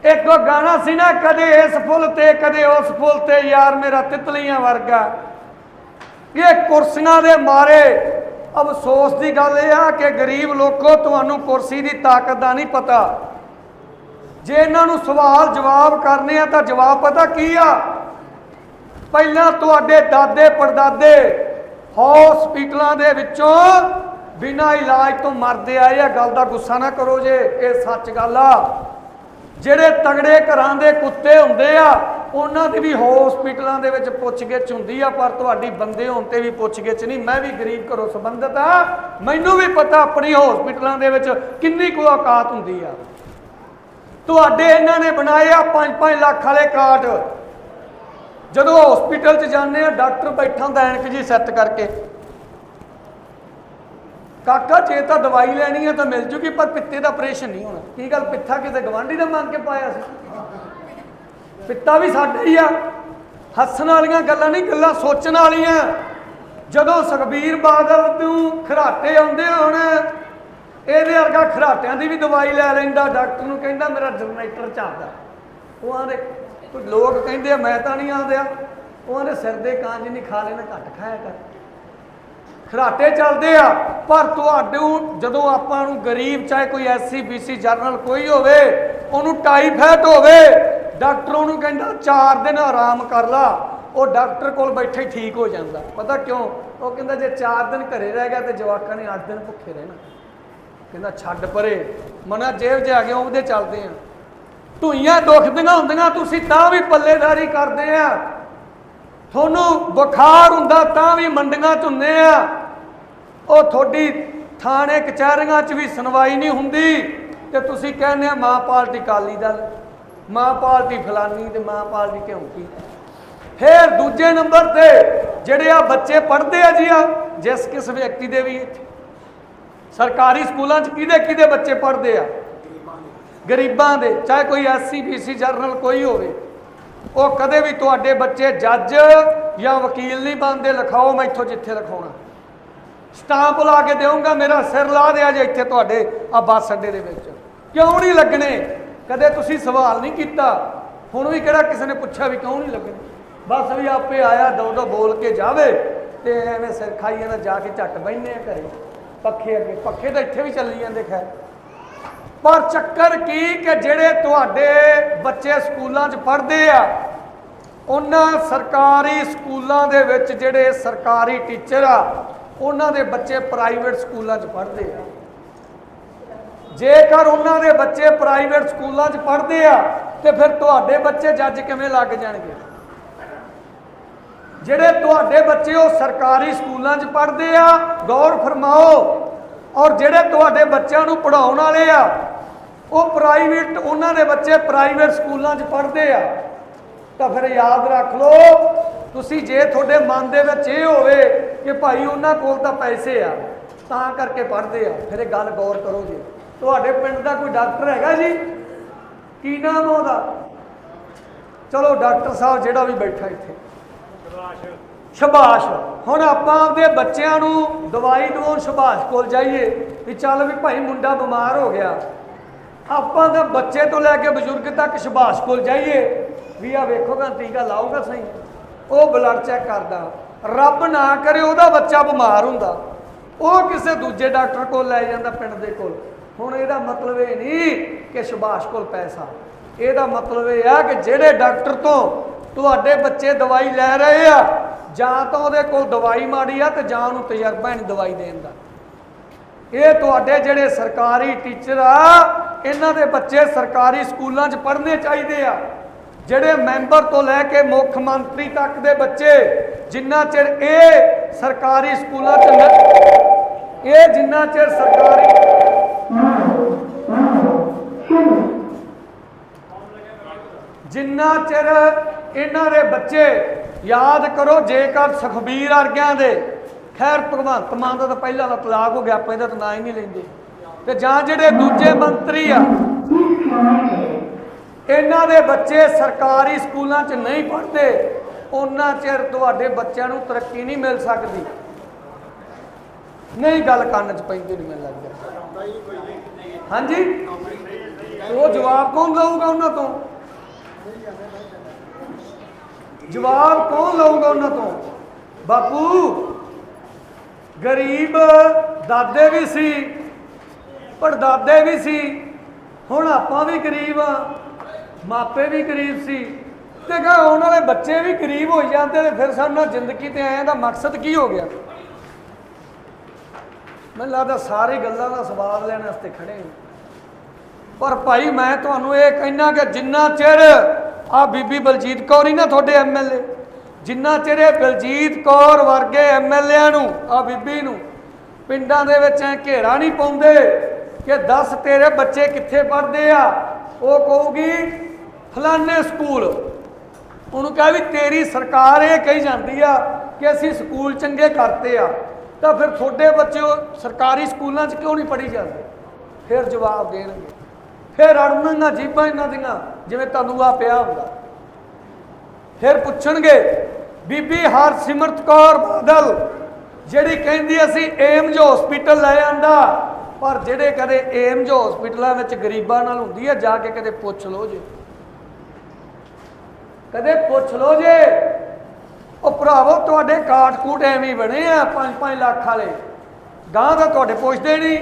ਇੱਕ ਉਹ ਗਾਣਾ ਸੀ ਨਾ, ਕਦੇ ਇਸ ਫੁੱਲ ਤੇ, ਕਦੇ ਉਸ ਫੁੱਲ ਤੇ, ਯਾਰ ਮੇਰਾ ਤਿਤਲੀਆਂ ਵਰਗਾ। ਇਹ ਕੁਰਸੀਆਂ ਦੇ ਮਾਰੇ ਅਫਸੋਸ ਦੀ ਗੱਲ ਇਹ ਆ ਕਿ ਗਰੀਬ ਲੋਕੋ ਤੁਹਾਨੂੰ ਕੁਰਸੀ ਦੀ ਤਾਕਤ ਦਾ ਨਹੀਂ ਪਤਾ। ਜੇ ਇਹਨਾਂ ਨੂੰ ਸਵਾਲ ਜਵਾਬ ਕਰਨੇ ਆ ਤਾਂ ਜਵਾਬ ਪਤਾ ਕੀ ਆ? ਪਹਿਲਾਂ ਤੁਹਾਡੇ ਦਾਦੇ ਪੜਦਾਦੇ ਹਸਪੀਟਲਾਂ ਦੇ ਵਿੱਚੋਂ ਬਿਨਾਂ ਇਲਾਜ ਤੋਂ ਮਰਦੇ ਆਏ ਆ। ਗੱਲ ਦਾ ਗੁੱਸਾ ਨਾ ਕਰੋ ਜੇ, ਇਹ ਸੱਚ ਗੱਲ ਆ। ਜਿਹੜੇ ਤਗੜੇ ਘਰਾਂ ਦੇ ਕੁੱਤੇ ਹੁੰਦੇ ਆ ਉਹਨਾਂ ਦੀ ਵੀ ਹਸਪੀਟਲਾਂ ਦੇ ਵਿੱਚ ਪੁੱਛਗਿੱਛ ਹੁੰਦੀ ਆ, ਪਰ ਤੁਹਾਡੀ ਬੰਦੇ ਹੋਣ ਤੇ ਵੀ ਪੁੱਛਗਿੱਛ ਨਹੀਂ। ਮੈਂ ਵੀ ਗਰੀਬ ਘਰੋਂ ਸੰਬੰਧਿਤ ਆ। ਮੈਨੂੰ ਵੀ ਪਤਾ ਆਪਣੀ ਹਸਪੀਟਲਾਂ ਦੇ ਵਿੱਚ ਕਿੰਨੀ ਕੁ ਔਕਾਤ ਹੁੰਦੀ ਆ। ਤੁਹਾਡੇ ਇਹਨਾਂ ਨੇ ਬਣਾਏ ਆ 5-5 ਲੱਖ ਵਾਲੇ ਕਾਰਡ। ਜਦੋਂ ਹਸਪੀਟਲ 'ਚ ਜਾਂਦੇ ਆ, ਡਾਕਟਰ ਬੈਠਾ ਹੁੰਦਾ ਐਨਕ ਜੀ ਸੈੱਟ ਕਰਕੇ। ਕਾਕਾ, ਜੇ ਤਾਂ ਦਵਾਈ ਲੈਣੀ ਹੈ ਤਾਂ ਮਿਲ ਜੂਗੀ, ਪਰ ਪਿੱਤੇ ਦਾ ਆਪਰੇਸ਼ਨ ਨਹੀਂ ਹੋਣਾ। ਕੀ ਗੱਲ ਪਿੱਥਾ ਕਿਤੇ ਗਵਾਂਢੀ ਦਾ ਮੰਗ ਕੇ ਪਾਇਆ ਸੀ? ਪਿੱਤਾ ਵੀ ਸਾਡਾ ਹੀ ਆ। ਹੱਸਣ ਵਾਲੀਆਂ ਗੱਲਾਂ ਨਹੀਂ, ਗੱਲਾਂ ਸੋਚਣ ਵਾਲੀਆਂ। ਜਦੋਂ ਸੁਖਬੀਰ ਬਾਦਲ ਨੂੰ ਖਰਾਟੇ ਆਉਂਦੇ ਹੋਣ, ਇਹਦੇ ਵਰਗਾ ਖਰਾਟਿਆਂ ਦੀ ਵੀ ਦਵਾਈ ਲੈ ਲੈਂਦਾ, ਡਾਕਟਰ ਨੂੰ ਕਹਿੰਦਾ ਮੇਰਾ ਜਨਰੇਟਰ ਚੱਲਦਾ। ਉਹ ਆਂਦੇ ਕੋਈ ਲੋਕ ਕਹਿੰਦੇ ਆ, ਮੈਂ ਤਾਂ ਨਹੀਂ ਆਂਦਿਆ ਉਹ ਆਂਦੇ ਸਿਰ ਦੇ ਕਾਂਜ ਨਹੀਂ ਖਾ ਲੈਣਾ ਘੱਟ ਖਾਇਆ ਕਰ। ਖਰਾਟੇ ਚੱਲਦੇ ਆ, ਪਰ ਤੁਹਾਨੂੰ ਜਦੋਂ ਆਪਾਂ ਨੂੰ ਗਰੀਬ, ਚਾਹੇ ਕੋਈ ਐਸਸੀ ਬੀਸੀ ਜਰਨਲ ਕੋਈ ਹੋਵੇ, ਉਹਨੂੰ ਟਾਈਫਾਇਡ ਹੋਵੇ ਡਾਕਟਰ ਨੂੰ ਕਹਿੰਦਾ 4 ਦਿਨ ਆਰਾਮ ਕਰ ਲਾ। ਉਹ ਡਾਕਟਰ ਕੋਲ ਬੈਠੇ ਹੀ ਠੀਕ ਹੋ ਜਾਂਦਾ। ਪਤਾ ਕਿਉਂ? ਉਹ ਕਹਿੰਦਾ, ਜੇ 4 ਦਿਨ ਘਰੇ ਰਹਿ ਗਿਆ ਤੇ ਜਵਾਕਾਂ ਨੇ 8 ਦਿਨ ਭੁੱਖੇ ਰਹਿਣਾ। ਕਹਿੰਦਾ, ਛੱਡ ਪਰੇ। ਮਨਾ ਜੇਬ 'ਚ ਆ ਗਿਆ, ਉਹਦੇ ਚੱਲਦੇ ਆ। ਧੂਈਆਂ ਦੁਖਦੀਆਂ ਹੁੰਦੀਆਂ, ਤੁਸੀਂ ਤਾਂ ਵੀ ਪੱਲੇਦਾਰੀ ਕਰਦੇ ਆ। ਤੁਹਾਨੂੰ ਬੁਖਾਰ ਹੁੰਦਾ ਤਾਂ ਵੀ ਮੰਡੀਆਂ 'ਚ ਹੁੰਦੇ ਆ। ਉਹ ਤੁਹਾਡੀ ਥਾਣੇ ਕਚਹਿਰੀਆਂ 'ਚ ਵੀ ਸੁਣਵਾਈ ਨਹੀਂ ਹੁੰਦੀ। ਤੇ ਤੁਸੀਂ ਕਹਿੰਦੇ ਆ, ਮਾਂ ਪਾਰਟੀ ਕਾਲੀ ਦਲ। ਮਾਂ ਪਾਰਟੀ ਫਲਾਨੀ ਤੇ ਮਾਂ ਪਾਲਟੀ ਕਿਉਂਕੀ ਫਿਰ ਦੂਜੇ ਨੰਬਰ ਤੇ ਜਿਹੜੇ ਆ ਬੱਚੇ ਪੜ੍ਹਦੇ ਆ ਜੀ ਆ, ਜਿਸ ਕਿਸ ਵਿਅਕਤੀ ਦੇ ਵੀ ਸਰਕਾਰੀ ਸਕੂਲਾਂ 'ਚ ਕਿਹਦੇ ਕਿਹਦੇ ਬੱਚੇ ਪੜ੍ਹਦੇ ਆ? ਗਰੀਬਾਂ ਦੇ, ਚਾਹੇ ਕੋਈ ਐਸਸੀ ਬੀਸੀ ਜਰਨਲ ਕੋਈ ਹੋਵੇ। ਉਹ ਕਦੇ ਵੀ ਤੁਹਾਡੇ ਬੱਚੇ ਜੱਜ ਜਾਂ ਵਕੀਲ ਨਹੀਂ ਬਣਦੇ, ਲਿਖਾਓ ਮੈਂ ਇੱਥੋਂ ਜਿੱਥੇ ਲਿਖਾਉਣਾ। ਸਟਾਂਪ ਲਾ ਕੇ ਦੇਵਾਂਗਾ ਮੇਰਾ ਸਿਰ ਲਾ ਦਿਆ ਜੇ ਇੱਥੇ ਤੁਹਾਡੇ ਆ ਬੱਸ ਅੱਡੇ ਦੇ ਵਿੱਚ। ਕਿਉਂ ਨਹੀਂ ਲੱਗਣੇ? ਕਦੇ ਤੁਸੀਂ ਸਵਾਲ ਨਹੀਂ ਕੀਤਾ। ਹੁਣ ਵੀ ਕਿਹੜਾ ਕਿਸੇ ਨੇ ਪੁੱਛਿਆ ਵੀ ਕਿਉਂ ਨਹੀਂ ਲੱਗਣੇ ਬਸ ਵੀ ਆਪੇ ਆਇਆ ਦੋ ਦੋ ਬੋਲ ਕੇ ਜਾਵੇ ਤੇ ਐਵੇਂ ਸਿਰ ਖਾਈ ਜਾਂਦਾ, ਜਾ ਕੇ ਝੱਟ ਬੈਠਨੇ ਆ ਘਰੇ। ਪੱਖੇ ਅੱਗੇ, ਪੱਖੇ ਤਾਂ ਇੱਥੇ ਵੀ ਚੱਲੀ ਜਾਂਦੇ, ਖੈਰ। ਪਰ ਚੱਕਰ ਕੀ ਕਿ ਜਿਹੜੇ ਤੁਹਾਡੇ ਬੱਚੇ ਸਕੂਲਾਂ 'ਚ ਪੜ੍ਹਦੇ ਆ, ਉਹਨਾਂ ਸਰਕਾਰੀ ਸਕੂਲਾਂ ਦੇ ਵਿੱਚ ਜਿਹੜੇ ਸਰਕਾਰੀ ਟੀਚਰ ਆ, ਉਹਨਾਂ ਦੇ ਬੱਚੇ ਪ੍ਰਾਈਵੇਟ ਸਕੂਲਾਂ 'ਚ ਪੜ੍ਹਦੇ ਆ। ਜੇਕਰ ਉਹਨਾਂ ਦੇ ਬੱਚੇ ਪ੍ਰਾਈਵੇਟ ਸਕੂਲਾਂ 'ਚ ਪੜ੍ਹਦੇ ਆ, ਤੇ ਫਿਰ ਤੁਹਾਡੇ ਬੱਚੇ ਜੱਜ ਕਿਵੇਂ ਲੱਗ ਜਾਣਗੇ? ਜਿਹੜੇ ਤੁਹਾਡੇ ਬੱਚੇ ਉਹ ਸਰਕਾਰੀ ਸਕੂਲਾਂ 'ਚ ਪੜ੍ਹਦੇ ਆ, ਗੌਰ ਫਰਮਾਓ, ਔਰ ਜਿਹੜੇ ਤੁਹਾਡੇ ਬੱਚਿਆਂ ਨੂੰ ਪੜਾਉਣ ਵਾਲੇ ਆ, ਉਹ ਪ੍ਰਾਈਵੇਟ, ਉਹਨਾਂ ਦੇ ਬੱਚੇ ਪ੍ਰਾਈਵੇਟ ਸਕੂਲਾਂ 'ਚ ਪੜ੍ਹਦੇ ਆ, ਤਾਂ ਫਿਰ ਯਾਦ ਰੱਖ ਲਓ, ਤੁਸੀਂ ਜੇ ਤੁਹਾਡੇ ਮਨ ਦੇ ਵਿੱਚ ਇਹ ਹੋਵੇ ਕਿ ਭਾਈ ਉਹਨਾਂ ਕੋਲ ਤਾਂ ਪੈਸੇ ਆ, ਤਾਂ ਕਰਕੇ ਪੜ੍ਹਦੇ ਆ, ਫਿਰ ਇਹ ਗੱਲ ਗੌਰ ਕਰੋ ਜੀ। ਤੁਹਾਡੇ ਪਿੰਡ ਦਾ ਕੋਈ ਡਾਕਟਰ ਹੈਗਾ ਜੀ? ਕੀ ਨਾਮ ਉਹਦਾ? ਚਲੋ, ਡਾਕਟਰ ਸਾਹਿਬ ਜਿਹੜਾ ਵੀ ਬੈਠਾ ਇੱਥੇ। ਸ਼ਬਾਸ਼। ਹੁਣ ਆਪਾਂ ਆਪਦੇ ਬੱਚਿਆਂ ਨੂੰ ਦਵਾਈ ਦਵਾਉਣ ਸ਼ਬਾਸ਼ ਕੋਲ ਜਾਈਏ ਵੀ ਚੱਲ ਵੀ ਭਾਈ ਮੁੰਡਾ ਬਿਮਾਰ ਹੋ ਗਿਆ। ਆਪਾਂ ਤਾਂ ਬੱਚੇ ਤੋਂ ਲੈ ਕੇ ਬਜ਼ੁਰਗ ਤੱਕ ਸ਼ਬਾਸ਼ ਕੋਲ ਜਾਈਏ ਵੀ ਆ ਵੇਖੋਗਾ ਟੀਕਾ ਲਾਊਗਾ ਸਹੀ। ਉਹ ਬਲੱਡ ਚੈੱਕ ਕਰਦਾ। ਰੱਬ ਨਾ ਕਰੇ ਉਹਦਾ ਬੱਚਾ ਬਿਮਾਰ ਹੁੰਦਾ। ਉਹ ਕਿਸੇ ਦੂਜੇ ਡਾਕਟਰ ਕੋਲ ਲੈ ਜਾਂਦਾ ਪਿੰਡ ਦੇ ਕੋਲ। ਹੁਣ ਇਹਦਾ ਮਤਲਬ ਇਹ ਨਹੀਂ ਕਿ ਸੁਭਾਸ਼ ਕੋਲ ਪੈਸਾ। ਇਹਦਾ ਮਤਲਬ ਇਹ ਆ ਕਿ ਜਿਹੜੇ ਡਾਕਟਰ ਤੋਂ ਤੁਹਾਡੇ ਬੱਚੇ ਦਵਾਈ ਲੈ ਰਹੇ ਆ, ਜਾਂ ਤਾਂ ਉਹਦੇ ਕੋਲ ਦਵਾਈ ਮਾੜੀ ਆ ਤੇ ਜਾਂ ਉਹਨੂੰ ਤਜਰਬਾ ਨਹੀਂ ਦਵਾਈ ਦੇਣ ਦਾ। ਇਹ ਤੁਹਾਡੇ ਜਿਹੜੇ ਸਰਕਾਰੀ ਟੀਚਰ ਆ, ਇਹਨਾਂ ਦੇ ਬੱਚੇ ਸਰਕਾਰੀ ਸਕੂਲਾਂ 'ਚ ਪੜ੍ਹਨੇ ਚਾਹੀਦੇ ਆ। ਜਿਹੜੇ ਮੈਂਬਰ ਤੋਂ ਲੈ ਕੇ ਮੁੱਖ ਮੰਤਰੀ ਤੱਕ ਦੇ ਬੱਚੇ, ਜਿੰਨਾ ਚਿਰ ਇਹ ਸਰਕਾਰੀ ਸਕੂਲਾਂ 'ਚ ਇਹ ਜਿੰਨਾ ਚਿਰ ਸਰਕਾਰੀ ਜਿੰਨਾ ਚਿਰ ਇਹਨਾਂ ਦੇ ਬੱਚੇ ਯਾਦ ਕਰੋ, ਜੇਕਰ ਸੁਖਬੀਰ ਵਰਗਿਆਂ ਦੇ, ਖੈਰ ਭਗਵੰਤ ਮਾਨ ਦਾ ਤਾਂ ਪਹਿਲਾਂ ਦਾ ਤਲਾਕ ਹੋ ਗਿਆ, ਆਪਾਂ ਇਹਦਾ ਤਾਂ ਨਾਂ ਹੀ ਨਹੀਂ ਲੈਂਦੇ। ਤੇ ਜਾਂ ਜਿਹੜੇ ਦੂਜੇ ਮੰਤਰੀ ਆ, ਇਹਨਾਂ ਦੇ ਬੱਚੇ ਸਰਕਾਰੀ ਸਕੂਲਾਂ 'ਚ ਨਹੀਂ ਪੜ੍ਹਦੇ, ਉਹਨਾਂ ਚਿਰ ਤੁਹਾਡੇ ਬੱਚਿਆਂ ਨੂੰ ਤਰੱਕੀ ਨਹੀਂ ਮਿਲ ਸਕਦੀ। ਨਹੀਂ ਗੱਲ ਕੰਨ 'ਚ ਪੈਂਦੀ ਨਹੀਂ ਮੈਨੂੰ ਲੱਗਦਾ। ਹਾਂਜੀ? ਉਹ ਜਵਾਬ ਕੌਣ ਲਊਗਾ ਉਹਨਾਂ ਤੋਂ? ਜਵਾਬ ਕੌਣ ਲਊਗਾ ਉਹਨਾਂ ਤੋਂ? ਬਾਪੂ, ਗਰੀਬ ਦਾਦੇ ਵੀ ਸੀ ਪੜਦਾਦੇ ਵੀ ਸੀ। ਹੁਣ ਆਪਾਂ ਵੀ ਗਰੀਬ ਆ, ਮਾਪੇ ਵੀ ਗਰੀਬ ਸੀ। ਤੇ ਕਹ ਆਉਣ ਵਾਲੇ ਬੱਚੇ ਵੀ ਗਰੀਬ ਹੋ ਜਾਂਦੇ ਤੇ ਫਿਰ ਸਾਨੂੰ ਜ਼ਿੰਦਗੀ ਤੇ ਆਇਆ ਦਾ ਮਕਸਦ ਕੀ ਹੋ ਗਿਆ? ਮੈਨੂੰ ਲੱਗਦਾ ਸਾਰੇ ਗੱਲਾਂ ਦਾ ਸਵਾਲ ਲੈਣ ਵਾਸਤੇ ਖੜੇ ਹਾਂ। ਪਰ ਭਾਈ ਮੈਂ ਤੁਹਾਨੂੰ ਇਹ ਕਹਿਣਾ ਕਿ ਜਿੰਨਾ ਚਿਰ ਆ ਬੀਬੀ ਬਲਜੀਤ ਕੌਰ ਹੀ ਨਾ ਤੁਹਾਡੇ ਐਮਐਲਏ ਜਿੰਨਾ ਚਿਰ ਇਹ ਬਲਜੀਤ ਕੌਰ ਵਰਗੇ ਐਮਐਲਏਆਂ ਨੂੰ ਆ ਬੀਬੀ ਨੂੰ ਪਿੰਡਾਂ ਦੇ ਵਿੱਚ ਐ ਘੇਰਾ ਨਹੀਂ ਪਾਉਂਦੇ ਕਿ ਦੱਸ ਤੇਰੇ ਬੱਚੇ ਕਿੱਥੇ ਪੜ੍ਹਦੇ ਆ? ਉਹ ਕਹੂਗੀ, ਫਲਾਣੇ ਸਕੂਲ। ਉਹਨੂੰ ਕਹੇ ਵੀ ਤੇਰੀ ਸਰਕਾਰ ਇਹ ਕਹੀ ਜਾਂਦੀ ਆ ਕਿ ਅਸੀਂ ਸਕੂਲ ਚੰਗੇ ਕਰਤੇ ਆ। ਤਾਂ ਫਿਰ ਤੁਹਾਡੇ ਬੱਚੇ ਸਰਕਾਰੀ ਸਕੂਲਾਂ 'ਚ ਕਿਉਂ ਨਹੀਂ ਪੜ੍ਹੀ ਜਾਂਦੇ? ਫਿਰ ਜਵਾਬ ਦੇਣਗੇ। ਫਿਰ ਅੜਨਗੀਆਂ ਜੀਬਾਂ ਇਹਨਾਂ ਦੀਆਂ, ਜਿਵੇਂ ਤੁਹਾਨੂੰ ਆ ਪਿਆ ਹੁੰਦਾ। ਫਿਰ ਪੁੱਛਣਗੇ, ਬੀਬੀ ਹਰਸਿਮਰਤ ਕੌਰ ਬਾਦਲ, ਜਿਹੜੀ ਕਹਿੰਦੀ ਅਸੀਂ ਏਮਜ ਹਸਪੀਟਲ ਲੈ ਆਂਦਾ, ਪਰ ਜਿਹੜੇ ਕਦੇ ਏਮਜ ਹਸਪੀਟਲਾਂ ਵਿੱਚ ਗਰੀਬਾਂ ਨਾਲ ਹੁੰਦੀ ਹੈ, ਜਾ ਕੇ ਕਦੇ ਪੁੱਛ ਲਓ ਜੇ। ਕਦੇ ਪੁੱਛ ਲਓ ਜੇ। ਉਹ ਭਰਾਵੋ, ਤੁਹਾਡੇ ਕਾਟਕੂਟ ਐਵੇਂ ਬਣੇ ਆ 5-5 ਲੱਖ ਵਾਲੇ। ਗਾਂ ਦਾ ਤੁਹਾਡੇ ਪੁੱਛਦੇ ਨਹੀਂ।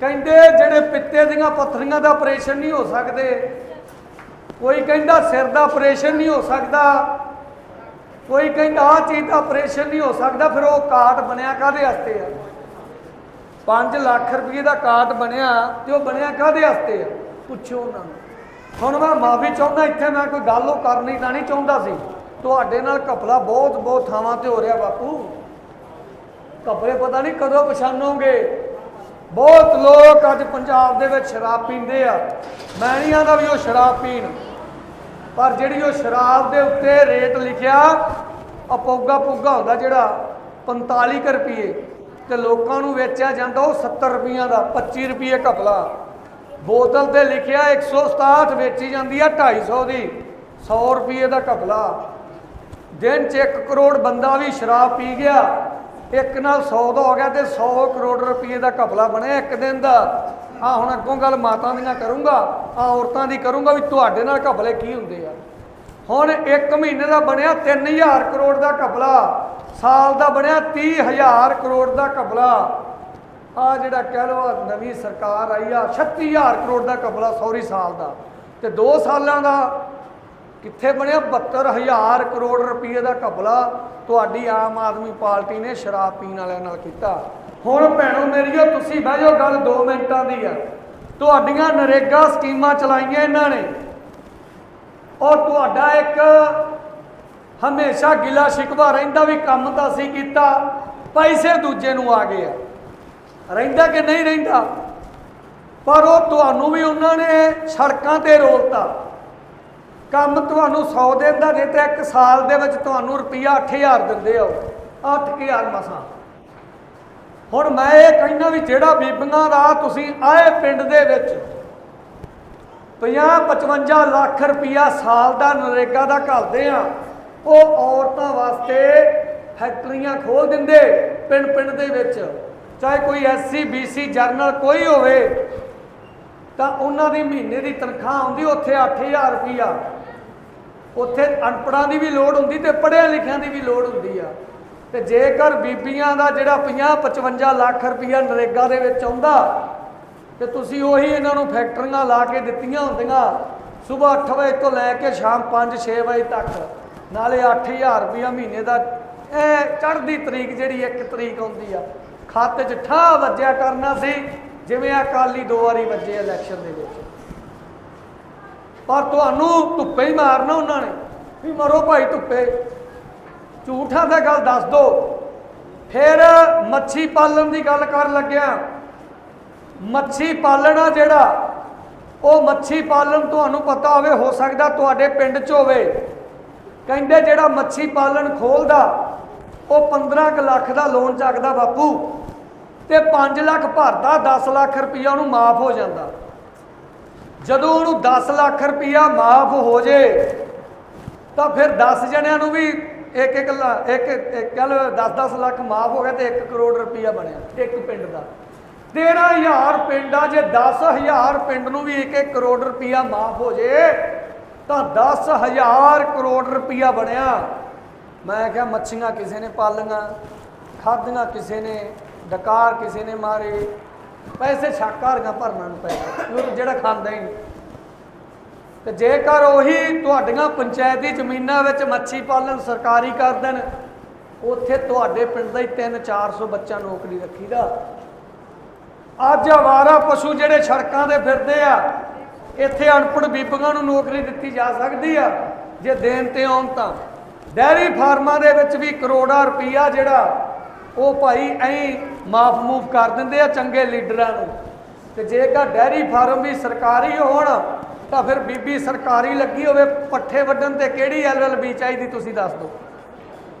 ਕਹਿੰਦੇ ਜਿਹੜੇ ਪਿੱਤੇ ਦੀਆਂ ਪੱਥਰੀਆਂ ਦਾ ਆਪਰੇਸ਼ਨ ਨਹੀਂ ਹੋ ਸਕਦੇ। ਕੋਈ ਕਹਿੰਦਾ ਸਿਰ ਦਾ ਆਪਰੇਸ਼ਨ ਨਹੀਂ ਹੋ ਸਕਦਾ। ਕੋਈ ਕਹਿੰਦਾ ਆ ਚੀਜ਼ ਦਾ ਆਪਰੇਸ਼ਨ ਨਹੀਂ ਹੋ ਸਕਦਾ, ਫਿਰ ਉਹ ਕਾਰਡ ਬਣਿਆ ਕਾਦੇ ਵਾਸਤੇ ਆ? 5 ਲੱਖ ਰੁਪਏ ਦਾ ਕਾਰਡ ਬਣਿਆ ਤੇ ਉਹ ਬਣਿਆ ਕਾਦੇ ਵਾਸਤੇ ਆ? ਪੁੱਛੋ ਉਹਨਾਂ ਨੂੰ। ਹੁਣ ਮੈਂ ਮਾਫੀ ਚਾਹੁੰਦਾ, ਇੱਥੇ ਮੈਂ ਕੋਈ ਗੱਲ ਉਹ ਕਰਨੀ ਤਾਂ ਨਹੀਂ ਚਾਹੁੰਦਾ ਸੀ। ਤੁਹਾਡੇ ਨਾਲ ਘਪਲਾ ਬਹੁਤ ਬਹੁਤ ਥਾਵਾਂ ਤੇ ਹੋ ਰਿਹਾ ਬਾਪੂ। ਘਪਲੇ ਪਤਾ ਨਹੀਂ ਕਦੋਂ ਪਛਾਣੋਗੇ। ਬਹੁਤ ਲੋਕ ਅੱਜ ਪੰਜਾਬ ਦੇ ਵਿੱਚ ਸ਼ਰਾਬ ਪੀਂਦੇ ਆ। ਮੈਂ ਨਹੀਂ ਆਂਦਾ ਵੀ ਉਹ ਸ਼ਰਾਬ ਪੀਣ। ਪਰ ਜਿਹੜੀ ਉਹ ਸ਼ਰਾਬ ਦੇ ਉੱਤੇ ਰੇਟ ਲਿਖਿਆ ਅਪੋਗਾ ਪੁੱਗਾ ਹੁੰਦਾ ਜਿਹੜਾ 45 ਕੁ ਰੁਪਏ ਤੇ ਲੋਕਾਂ ਨੂੰ ਵੇਚਿਆ ਜਾਂਦਾ ਉਹ 70 ਰੁਪਈਆਂ ਦਾ 25 ਰੁਪਏ ਘਪਲਾ। ਬੋਤਲ ਤੇ ਲਿਖਿਆ 167 ਵੇਚੀ ਜਾਂਦੀ ਆ 250 ਦੀ 100 ਰੁਪਏ ਦਾ ਘਪਲਾ। ਦਿਨ ਚ 1 ਕਰੋੜ ਬੰਦਾ ਵੀ ਸ਼ਰਾਬ ਪੀ ਗਿਆ। ਇੱਕ ਨਾਲ 100 ਦਾ ਹੋ ਗਿਆ ਤੇ 100 ਕਰੋੜ ਰੁਪਏ ਦਾ ਘਪਲਾ ਬਣਿਆ ਇੱਕ ਦਿਨ ਦਾ। ਆ ਹੁਣ ਅੱਗੋਂ ਗੱਲ ਮਾਤਾ ਦੀਆਂ ਕਰੂੰਗਾ ਆ ਔਰਤਾਂ ਦੀ ਕਰੂੰਗਾ ਵੀ ਤੁਹਾਡੇ ਨਾਲ ਘਪਲੇ ਕੀ ਹੁੰਦੇ ਆ। ਹੁਣ 1 ਮਹੀਨੇ ਦਾ ਬਣਿਆ 3000 ਕਰੋੜ ਦਾ ਘਪਲਾ, ਸਾਲ ਦਾ ਬਣਿਆ 30000 ਕਰੋੜ ਦਾ ਘਪਲਾ। ਆ ਜਿਹੜਾ ਕਹਿ ਲਓ ਨਵੀਂ ਸਰਕਾਰ ਆਈ ਆ 36000 ਕਰੋੜ ਦਾ ਘਪਲਾ ਸੌਰੀ ਸਾਲ ਦਾ। ਤੇ 2 ਸਾਲਾਂ ਦਾ ਕਿੱਥੇ ਬਣਿਆ? 72000 ਕਰੋੜ ਰੁਪਏ ਦਾ ਘਪਲਾ ਤੁਹਾਡੀ ਆਮ ਆਦਮੀ ਪਾਰਟੀ ਨੇ ਸ਼ਰਾਬ ਪੀਣ ਵਾਲਿਆਂ ਨਾਲ ਕੀਤਾ। ਹੁਣ ਭੈਣੋ ਮੇਰੀਓ, ਤੁਸੀਂ ਬਹਿ ਜਾਓ, ਗੱਲ 2 ਮਿੰਟਾਂ ਦੀ ਆ। ਤੁਹਾਡੀਆਂ ਨਰੇਗਾ ਸਕੀਮਾਂ ਚਲਾਈਆਂ ਇਹਨਾਂ ਨੇ। ਔਰ ਤੁਹਾਡਾ ਇੱਕ ਹਮੇਸ਼ਾ ਗਿਲਾ ਸ਼ਿਕਵਾ ਰਹਿੰਦਾ ਵੀ ਕੰਮ ਤਾਂ ਅਸੀਂ ਕੀਤਾ, ਪੈਸੇ ਦੂਜੇ ਨੂੰ ਆ ਗਏ ਆ। ਰਹਿੰਦਾ ਕਿ ਨਹੀਂ ਰਹਿੰਦਾ? ਪਰ ਉਹ ਤੁਹਾਨੂੰ ਵੀ ਉਹਨਾਂ ਨੇ ਸੜਕਾਂ ਤੇ ਰੋਲਤਾ। ਕੰਮ ਤੁਹਾਨੂੰ 100 ਦਿਨ ਦਾ ਦੇ ਤੇ ਇੱਕ ਸਾਲ ਦੇ ਵਿੱਚ ਤੁਹਾਨੂੰ ਰੁਪਈਆ 8000 ਦਿੰਦੇ ਆ 8000 ਮਸਾਂ। ਹੁਣ ਮੈਂ ਇਹ ਕਹਿੰਦਾ ਵੀ ਜਿਹੜਾ ਬੀਬੀਆਂ ਦਾ ਤੁਸੀਂ ਆਏ ਪਿੰਡ ਦੇ ਵਿੱਚ 50 55 ਲੱਖ ਰੁਪਈਆ ਸਾਲ ਦਾ ਨਰੇਗਾ ਦਾ ਘੱਲਦੇ ਆ, ਉਹ ਔਰਤਾਂ ਵਾਸਤੇ ਫੈਕਟਰੀਆਂ ਖੋਲ ਦਿੰਦੇ ਪਿੰਡ ਪਿੰਡ ਦੇ ਵਿੱਚ। ਚਾਹੇ ਕੋਈ ਐਸਸੀ ਬੀਸੀ ਜਰਨਲ ਕੋਈ ਹੋਵੇ, ਤਾਂ ਉਹਨਾਂ ਦੀ ਮਹੀਨੇ ਦੀ ਤਨਖਾਹ ਆਉਂਦੀ ਉੱਥੇ 8000 ਰੁਪਈਆ। ਉੱਥੇ ਅਨਪੜਾਂ ਦੀ ਵੀ ਲੋੜ ਹੁੰਦੀ ਤੇ ਪੜ੍ਹਿਆਂ ਲਿਖਿਆਂ ਦੀ ਵੀ ਲੋੜ ਹੁੰਦੀ ਆ। ਤੇ ਜੇਕਰ ਬੀਬੀਆਂ ਦਾ ਜਿਹੜਾ 50 55 ਲੱਖ ਰੁਪਈਆ ਨਰੇਗਾ ਦੇ ਵਿੱਚ ਆਉਂਦਾ, ਤੇ ਤੁਸੀਂ ਉਹੀ ਇਹਨਾਂ ਨੂੰ ਫੈਕਟਰੀਆਂ ਲਾ ਕੇ ਦਿੱਤੀਆਂ ਹੁੰਦੀਆਂ ਸਵੇਰ 8 ਵਜੇ ਤੋਂ ਲੈ ਕੇ ਸ਼ਾਮ 5-6 ਵਜੇ ਤੱਕ, ਨਾਲੇ 8000 ਰੁਪਈਆ ਮਹੀਨੇ ਦਾ, ਇਹ ਚੜ੍ਹਦੀ ਤਰੀਕ ਜਿਹੜੀ ਇੱਕ ਤਰੀਕ ਆਉਂਦੀ ਆ। ਖਾਤੇ 'ਚ ਠਾ ਵੱਜਿਆ ਕਰਨਾ ਸੀ, ਜਿਵੇਂ ਅਕਾਲੀ ਦੋ ਵਾਰੀ ਵੱਜੇ ਇਲੈਕਸ਼ਨ ਦੇ ਵਿੱਚ। ਪਰ ਤੁਹਾਨੂੰ ਧੁੱਪੇ ਹੀ ਮਾਰਨਾ ਉਹਨਾਂ ਨੇ। ਵੀ ਮਰੋ ਭਾਈ ਧੁੱਪੇ। ਝੂਠਾਂ ਦਾ ਗੱਲ ਦੱਸ ਦੋ। ਫਿਰ ਮੱਛੀ ਪਾਲਣ ਦੀ ਗੱਲ ਕਰਨ ਲੱਗਿਆ। ਮੱਛੀ ਪਾਲਣਾ ਜਿਹੜਾ, ਉਹ ਮੱਛੀ ਪਾਲਣ ਤੁਹਾਨੂੰ ਪਤਾ ਹੋਵੇ, ਹੋ ਸਕਦਾ ਤੁਹਾਡੇ ਪਿੰਡ 'ਚ ਹੋਵੇ। ਕਹਿੰਦੇ ਜਿਹੜਾ ਮੱਛੀ ਪਾਲਣ ਖੋਲਦਾ, ਉਹ 15 ਕੁ ਲੱਖ ਦਾ ਲੋਨ ਚੱਕਦਾ ਬਾਪੂ। ਤੇ 5 ਲੱਖ ਭਰਦਾ 10 ਲੱਖ ਰੁਪਈਆ ਉਹਨੂੰ ਮਾਫ ਹੋ ਜਾਂਦਾ। ਜਦੋਂ ਉਹਨੂੰ 10 ਲੱਖ ਰੁਪਈਆ ਮਾਫ ਹੋ ਜੇ, ਤਾਂ ਫਿਰ 10 ਜਣਿਆਂ ਨੂੰ ਵੀ ਇੱਕ ਇੱਕ ਲਾ- ਇੱਕ ਇੱਕ ਲਓ 10-10 ਲੱਖ ਮਾਫ ਹੋ ਗਿਆ ਤੇ 1 ਕਰੋੜ ਰੁਪਈਆ ਬਣਿਆ, ਇੱਕ ਪਿੰਡ ਦਾ। 13000 ਪਿੰਡ ਆ, ਜੇ 10000 ਪਿੰਡ ਨੂੰ ਵੀ 1-1 ਕਰੋੜ ਰੁਪਈਆ ਮਾਫ ਹੋ ਜੇ, ਤਾਂ 10000 ਕਰੋੜ ਰੁਪਈਆ ਬਣਿਆ। ਮੈਂ ਕਿਹਾ ਮੱਛੀਆਂ ਕਿਸੇ ਨੇ ਪਾਲੀਆਂ, ਖਾਧੀਆਂ ਕਿਸੇ ਨੇ, ਡਕਾਰ ਕਿਸੇ ਨੇ ਮਾਰੇ ਪੈਸੇ ਸ਼ਾਕਾਰੀਆਂ ਭਰਨਾ ਨੂੰ ਪੈ ਉਹ ਜਿਹੜਾ ਖਾਂਦਾ ਹੀ ਨਹੀਂ। ਤੇ ਜੇਕਰ ਉਹੀ ਤੁਹਾਡੀਆਂ ਪੰਚਾਇਤੀ ਜ਼ਮੀਨਾਂ ਵਿੱਚ ਮੱਛੀ ਪਾਲਣ ਸਰਕਾਰੀ ਕਰ ਦੇਣ, ਉੱਥੇ ਤੁਹਾਡੇ ਪਿੰਡ ਦਾ ਹੀ 3-400 ਬੱਚਾ ਨੌਕਰੀ ਰੱਖੀਦਾ। ਅੱਜ ਆਵਾਰਾ ਪਸ਼ੂ ਜਿਹੜੇ ਸੜਕਾਂ ਤੇ ਫਿਰਦੇ ਆ, ਇੱਥੇ ਅਨਪੜ੍ਹ ਬੀਬੀਆਂ ਨੂੰ ਨੌਕਰੀ ਦਿੱਤੀ ਜਾ ਸਕਦੀ ਆ, ਜੇ ਦੇਣ ਤੇ ਆਉਣ ਤਾਂ। ਡੈਰੀ ਫਾਰਮਾਂ ਦੇ ਵਿੱਚ ਵੀ ਕਰੋੜਾਂ ਰੁਪਈਆ ਜਿਹੜਾ ਉਹ ਭਾਈ ਐਂ ਮਾਫ ਮੂਫ ਕਰ ਦਿੰਦੇ ਆ ਚੰਗੇ ਲੀਡਰਾਂ ਨੂੰ। ਤੇ ਜੇਕਰ ਡੈਰੀ ਫਾਰਮ ਵੀ ਸਰਕਾਰੀ ਹੋਣ, ਤਾਂ ਫਿਰ ਬੀਬੀ ਸਰਕਾਰੀ ਲੱਗੀ ਹੋਵੇ, ਪੱਠੇ ਵੱਢਣ ਤੇ ਕਿਹੜੀ ਐਲਐਲਬੀ ਚਾਹੀਦੀ ਤੁਸੀਂ ਦੱਸ ਦਿਓ।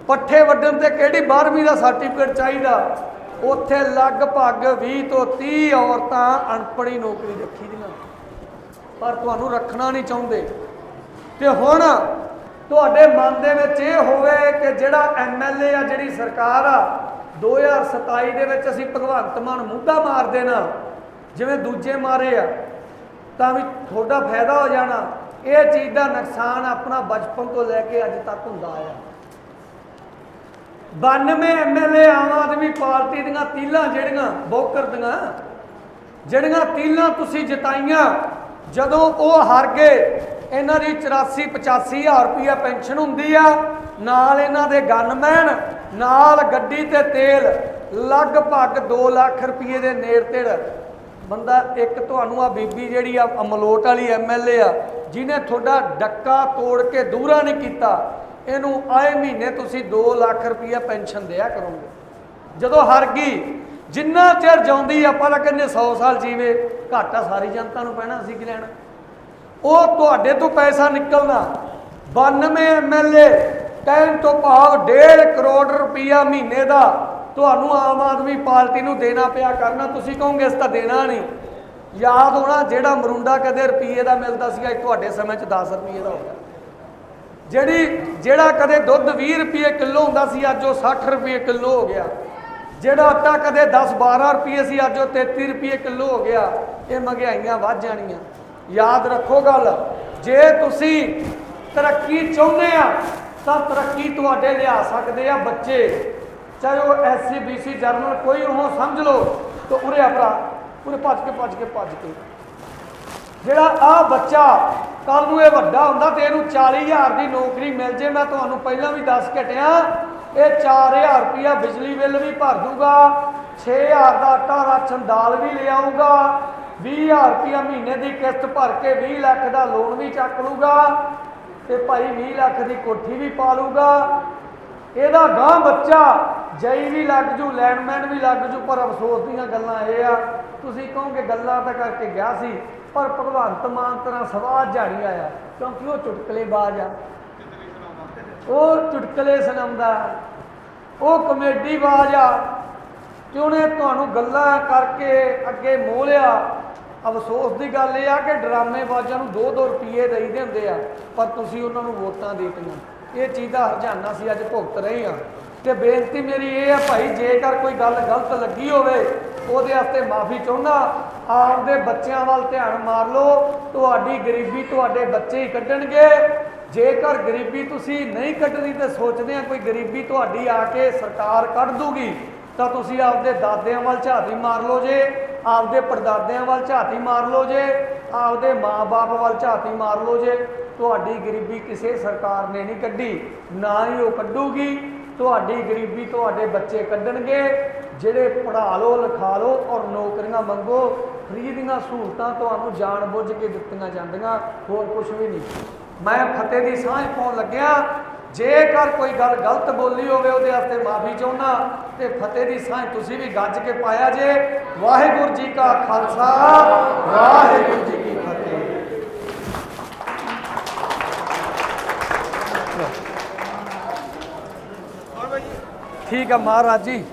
ਪੱਠੇ ਵੱਢਣ ਤੇ ਕਿਹੜੀ 12ਵੀਂ ਦਾ ਸਰਟੀਫਿਕੇਟ ਚਾਹੀਦਾ। ਉੱਥੇ ਲਗਭਗ 20 ਤੋਂ 30 ਔਰਤਾਂ ਅਨਪੜ੍ਹੀ ਨੌਕਰੀ ਰੱਖੀ ਦੀਆਂ। ਪਰ ਤੁਹਾਨੂੰ ਰੱਖਣਾ ਨਹੀਂ ਚਾਹੁੰਦੇ। ਤੇ ਹੁਣ ਤੁਹਾਡੇ ਮਨ ਦੇ ਵਿੱਚ ਇਹ ਹੋਵੇ ਕਿ ਜਿਹੜਾ ਐਮਐਲਏ ਆ, ਜਿਹੜੀ ਸਰਕਾਰ ਆ 2027 ਦੇ ਵਿੱਚ ਅਸੀਂ ਭਗਵੰਤ ਮਾਨ ਮੁੱਦਾ ਮਾਰ ਦੇਣਾ, ਜਿਵੇਂ ਦੂਜੇ ਮਾਰੇ ਆ, ਤਾਂ ਵੀ ਤੁਹਾਡਾ ਫਾਇਦਾ ਹੋ ਜਾਣਾ। ਇਹ ਚੀਜ਼ ਦਾ ਨੁਕਸਾਨ ਆਪਣਾ ਬਚਪਨ ਤੋਂ ਲੈ ਕੇ ਅੱਜ ਤੱਕ ਹੁੰਦਾ ਆਇਆ 92 ਐਮਐਲਏ ਆਮ ਆਦਮੀ ਪਾਰਟੀ ਦੀਆਂ ਤੀਲਾਂ ਜਿਹੜੀਆਂ, ਬੋਕਰ ਦੀਆਂ, ਜਿਹੜੀਆਂ ਤੀਲਾਂ ਤੁਸੀਂ ਜਿਤਾਈਆਂ, ਜਦੋਂ ਉਹ ਹਾਰ ਗਏ, ਇਹਨਾਂ ਦੀ 84 85000 ਰੁਪਇਆ ਪੈਨਸ਼ਨ ਹੁੰਦੀ ਆ, ਨਾਲ ਇਹਨਾਂ ਦੇ ਗਨਮੈਨ ਨਾਲ ਗੱਡੀ ਤੇ ਤੇਲ, ਲਗਭਗ 2 ਲੱਖ ਰੁਪਏ ਦੇ ਨੇੜ ਤੇੜ। ਬੰਦਾ ਇੱਕ ਤੁਹਾਨੂੰ ਆ ਬੀਬੀ ਜਿਹੜੀ ਆ ਅਮਲੋਟ ਵਾਲੀ ਐਮਐਲਏ ਆ, ਜਿਹਨੇ ਤੁਹਾਡਾ ਡੱਕਾ ਤੋੜ ਕੇ ਦੂਰਾ ਨਹੀਂ ਕੀਤਾ, ਇਹਨੂੰ ਆਏ ਮਹੀਨੇ ਤੁਸੀਂ 2 ਲੱਖ ਰੁਪਇਆ ਪੈਨਸ਼ਨ ਦਿਆ ਕਰੋਗੇ। ਜਦੋਂ ਹਰ ਗਈ, ਜਿੰਨਾ ਚਿਰ ਜਿਉਂਦੀ ਆਪਾਂ ਤਾਂ ਕਹਿੰਦੇ 100 ਸਾਲ ਜੀਵੇ, ਘਾਟਾ ਸਾਰੀ ਜਨਤਾ ਨੂੰ ਪੈਣਾ ਸੀ ਕੀ ਲੈਣਾ। ਉਹ ਤੁਹਾਡੇ ਤੋਂ ਪੈਸਾ ਨਿਕਲਣਾ 92 ਐਮਐਲਏ ਕਹਿਣ ਤੋਂ ਭਾਵ 1.5 ਕਰੋੜ ਰੁਪਈਆ ਮਹੀਨੇ ਦਾ ਤੁਹਾਨੂੰ ਆਮ ਆਦਮੀ ਪਾਰਟੀ ਨੂੰ ਦੇਣਾ ਪਿਆ ਕਰਨਾ। ਤੁਸੀਂ ਕਹੋਗੇ, ਇਸ ਤਾਂ ਦੇਣਾ ਨਹੀਂ। ਯਾਦ ਹੋਣਾ, ਜਿਹੜਾ ਮਰੁੰਡਾ ਕਦੇ ਰੁਪਈਏ ਦਾ ਮਿਲਦਾ ਸੀਗਾ, ਇਹ ਤੁਹਾਡੇ ਸਮੇਂ 'ਚ 10 ਰੁਪਈਏ ਦਾ ਹੋ ਗਿਆ। ਜਿਹੜੀ, ਜਿਹੜਾ ਕਦੇ ਦੁੱਧ 20 ਰੁਪਏ ਕਿਲੋ ਹੁੰਦਾ ਸੀ, ਅੱਜ ਉਹ 60 ਰੁਪਏ ਕਿਲੋ ਹੋ ਗਿਆ। ਜਿਹੜਾ ਆਟਾ ਕਦੇ 10 12 ਰੁਪਏ ਸੀ, ਅੱਜ ਉਹ 33 ਰੁਪਏ ਕਿਲੋ ਹੋ ਗਿਆ। ਇਹ ਮਹਿੰਗਾਈਆਂ ਵੱਧ ਜਾਣੀਆਂ। ਯਾਦ ਰੱਖੋ ਗੱਲ, ਜੇ ਤੁਸੀਂ ਤਰੱਕੀ ਚਾਹੁੰਦੇ ਆ ਤਾਂ ਤਰੱਕੀ ਤੁਹਾਡੇ ਲਿਆ ਸਕਦੇ ਆ ਬੱਚੇ। ਚਾਹੇ ਉਹ ਐਸਸੀ ਬੀਸੀ ਜਰਨਲ ਕੋਈ ਉਹ ਸਮਝ ਲਓ। ਤਾਂ ਉਰੇ ਆ ਉਰੇ ਭੱਜ ਕੇ ਭੱਜ ਕੇ ਭੱਜ ਕੇ। ਜਿਹੜਾ ਆ ਬੱਚਾ ਕੱਲ ਨੂੰ ਇਹ ਵੱਡਾ ਹੁੰਦਾ ਤੇ ਇਹਨੂੰ 40000 ਦੀ ਨੌਕਰੀ ਮਿਲ ਜੇ, ਮੈਂ ਤੁਹਾਨੂੰ ਪਹਿਲਾਂ ਵੀ ਦੱਸ ਕੇ ਟਿਆ ਇਹ 4000 ਰੁਪਇਆ ਬਿਜਲੀ ਬਿੱਲ ਵੀ ਭਰ ਦੂਗਾ 6000 ਦਾ ਆਟਾ ਰਾਸ਼ਨ ਦਾਲ ਵੀ ਲਿਆਊਗਾ 20000 ਰੁਪਇਆ ਮਹੀਨੇ ਦੀ ਕਿਸ਼ਤ ਭਰ ਕੇ 20 ਲੱਖ ਦਾ ਲੋਨ ਵੀ ਚੱਕ ਲੂਗਾ ਤੇ ਭਾਈ 20 ਲੱਖ ਦੀ ਕੋਠੀ ਵੀ ਪਾ ਲੂਗਾ ਇਹਦਾ ਗਾਂ ਬੱਚਾ ਜਈ ਵੀ ਲੱਗ ਜੂ, ਲੈਂਡਮੈਨ ਵੀ ਲੱਗ ਜੂ, ਪਰ ਅਫਸੋਸ ਦੀਆਂ ਗੱਲਾਂ ਇਹ ਆ, ਤੁਸੀਂ ਕਹੋਗੇ ਗੱਲਾਂ ਤਾਂ ਕਰਕੇ ਗਿਆ ਸੀ, ਪਰ ਭਗਵੰਤ ਮਾਨ ਤਰ੍ਹਾਂ ਸਵਾਦ ਝਾੜੀ ਆਇਆ, ਕਿਉਂਕਿ ਉਹ ਚੁਟਕਲੇਬਾਜ਼ ਆ। ਉਹ ਚੁਟਕਲੇ ਸੁਣਾਉਂਦਾ, ਉਹ ਕਮੇਡੀ ਬਾਜ਼ ਆ ਕਿ ਉਹਨੇ ਤੁਹਾਨੂੰ ਗੱਲਾਂ ਕਰਕੇ ਅੱਗੇ ਮੋਹ ਲਿਆ। ਅਫਸੋਸ ਦੀ ਗੱਲ ਇਹ ਆ ਕਿ ਡਰਾਮੇਬਾਜ਼ਾਂ ਨੂੰ 2-2 ਰੁਪਏ ਦੇਈਦੇ ਹੁੰਦੇ ਆ, ਪਰ ਤੁਸੀਂ ਉਹਨਾਂ ਨੂੰ ਵੋਟਾਂ ਦੇ ਦਿੱਤੀਆਂ। ਇਹ ਚੀਜ਼ ਦਾ ਹਰਜਾਨਾ ਸੀ, ਅੱਜ ਭੁਗਤ ਰਹੇ ਆ। ਤੇ ਬੇਨਤੀ ਮੇਰੀ ਇਹ ਆ ਭਾਈ, ਜੇਕਰ ਕੋਈ ਗੱਲ ਗਲਤ ਲੱਗੀ ਹੋਵੇ, ਉਹਦੇ ਵਾਸਤੇ ਮਾਫੀ ਚਾਹੁੰਦਾ, ਆਪਦੇ ਬੱਚਿਆਂ ਵੱਲ ਧਿਆਨ ਮਾਰ ਲਓ, ਤੁਹਾਡੀ ਗਰੀਬੀ ਤੁਹਾਡੇ ਬੱਚੇ ਹੀ ਕੱਢਣਗੇ। ਜੇਕਰ ਗਰੀਬੀ ਤੁਸੀਂ ਨਹੀਂ ਕੱਢਣੀ ਤੇ ਸੋਚਦੇ ਆ ਕੋਈ ਗਰੀਬੀ ਤੁਹਾਡੀ ਆ ਕੇ ਸਰਕਾਰ ਕੱਢ ਦੂਗੀ, ਤਾਂ ਤੁਸੀਂ ਆਪਦੇ ਦਾਦਿਆਂ ਵੱਲ ਝਾਤੀ ਮਾਰ ਲਓ ਜੇ। ਆਪਦੇ ਪੜਦਾਦਿਆਂ ਵੱਲ ਝਾਤੀ ਮਾਰ ਲਓ ਜੇ, ਆਪਦੇ ਮਾਪੇ ਵੱਲ ਝਾਤੀ ਮਾਰ ਲਓ ਜੇ। ਤੁਹਾਡੀ ਗਰੀਬੀ ਕਿਸੇ ਸਰਕਾਰ ਨੇ ਨਹੀਂ ਕੱਢੀ, ਨਾ ਹੀ ਉਹ ਕੱਢੂਗੀ। ਤੁਹਾਡੀ ਗਰੀਬੀ ਤੁਹਾਡੇ ਬੱਚੇ ਕੱਢਣਗੇ। ਜਿਹੜੇ ਪੜ੍ਹਾ ਲਓ, ਲਿਖਾ ਲਓ ਔਰ ਨੌਕਰੀਆਂ ਮੰਗੋ, ਫ੍ਰੀ ਦੀਆਂ ਸਹੂਲਤਾਂ ਤੁਹਾਨੂੰ ਜਾਣ ਬੁੱਝ ਕੇ ਦਿੱਤੀਆਂ ਜਾਂਦੀਆਂ, ਹੋਰ ਕੁਝ ਵੀ ਨਹੀਂ। ਮੈਂ ਫਤਿਹ ਦੀ ਸਾਂਝ ਪਾਉਣ ਲੱਗਿਆ। ਜੇਕਰ ਕੋਈ ਗੱਲ ਗਲਤ ਬੋਲੀ ਹੋਵੇ ਉਹਦੇ ਵਾਸਤੇ ਮਾਫੀ ਚਾਹੁੰਦਾ ਤੇ ਫਤਿਹ ਦੀ ਸਾਂਝ ਤੁਸੀਂ ਵੀ ਗੱਜ ਕੇ ਪਾਇਆ ਜੇ। ਵਾਹਿਗੁਰੂ ਜੀ ਕਾ ਖਾਲਸਾ, ਵਾਹਿਗੁਰੂ ਜੀ ਕੀ ਫਤਿਹ। ਠੀਕ ਆ ਮਹਾਰਾਜ ਜੀ।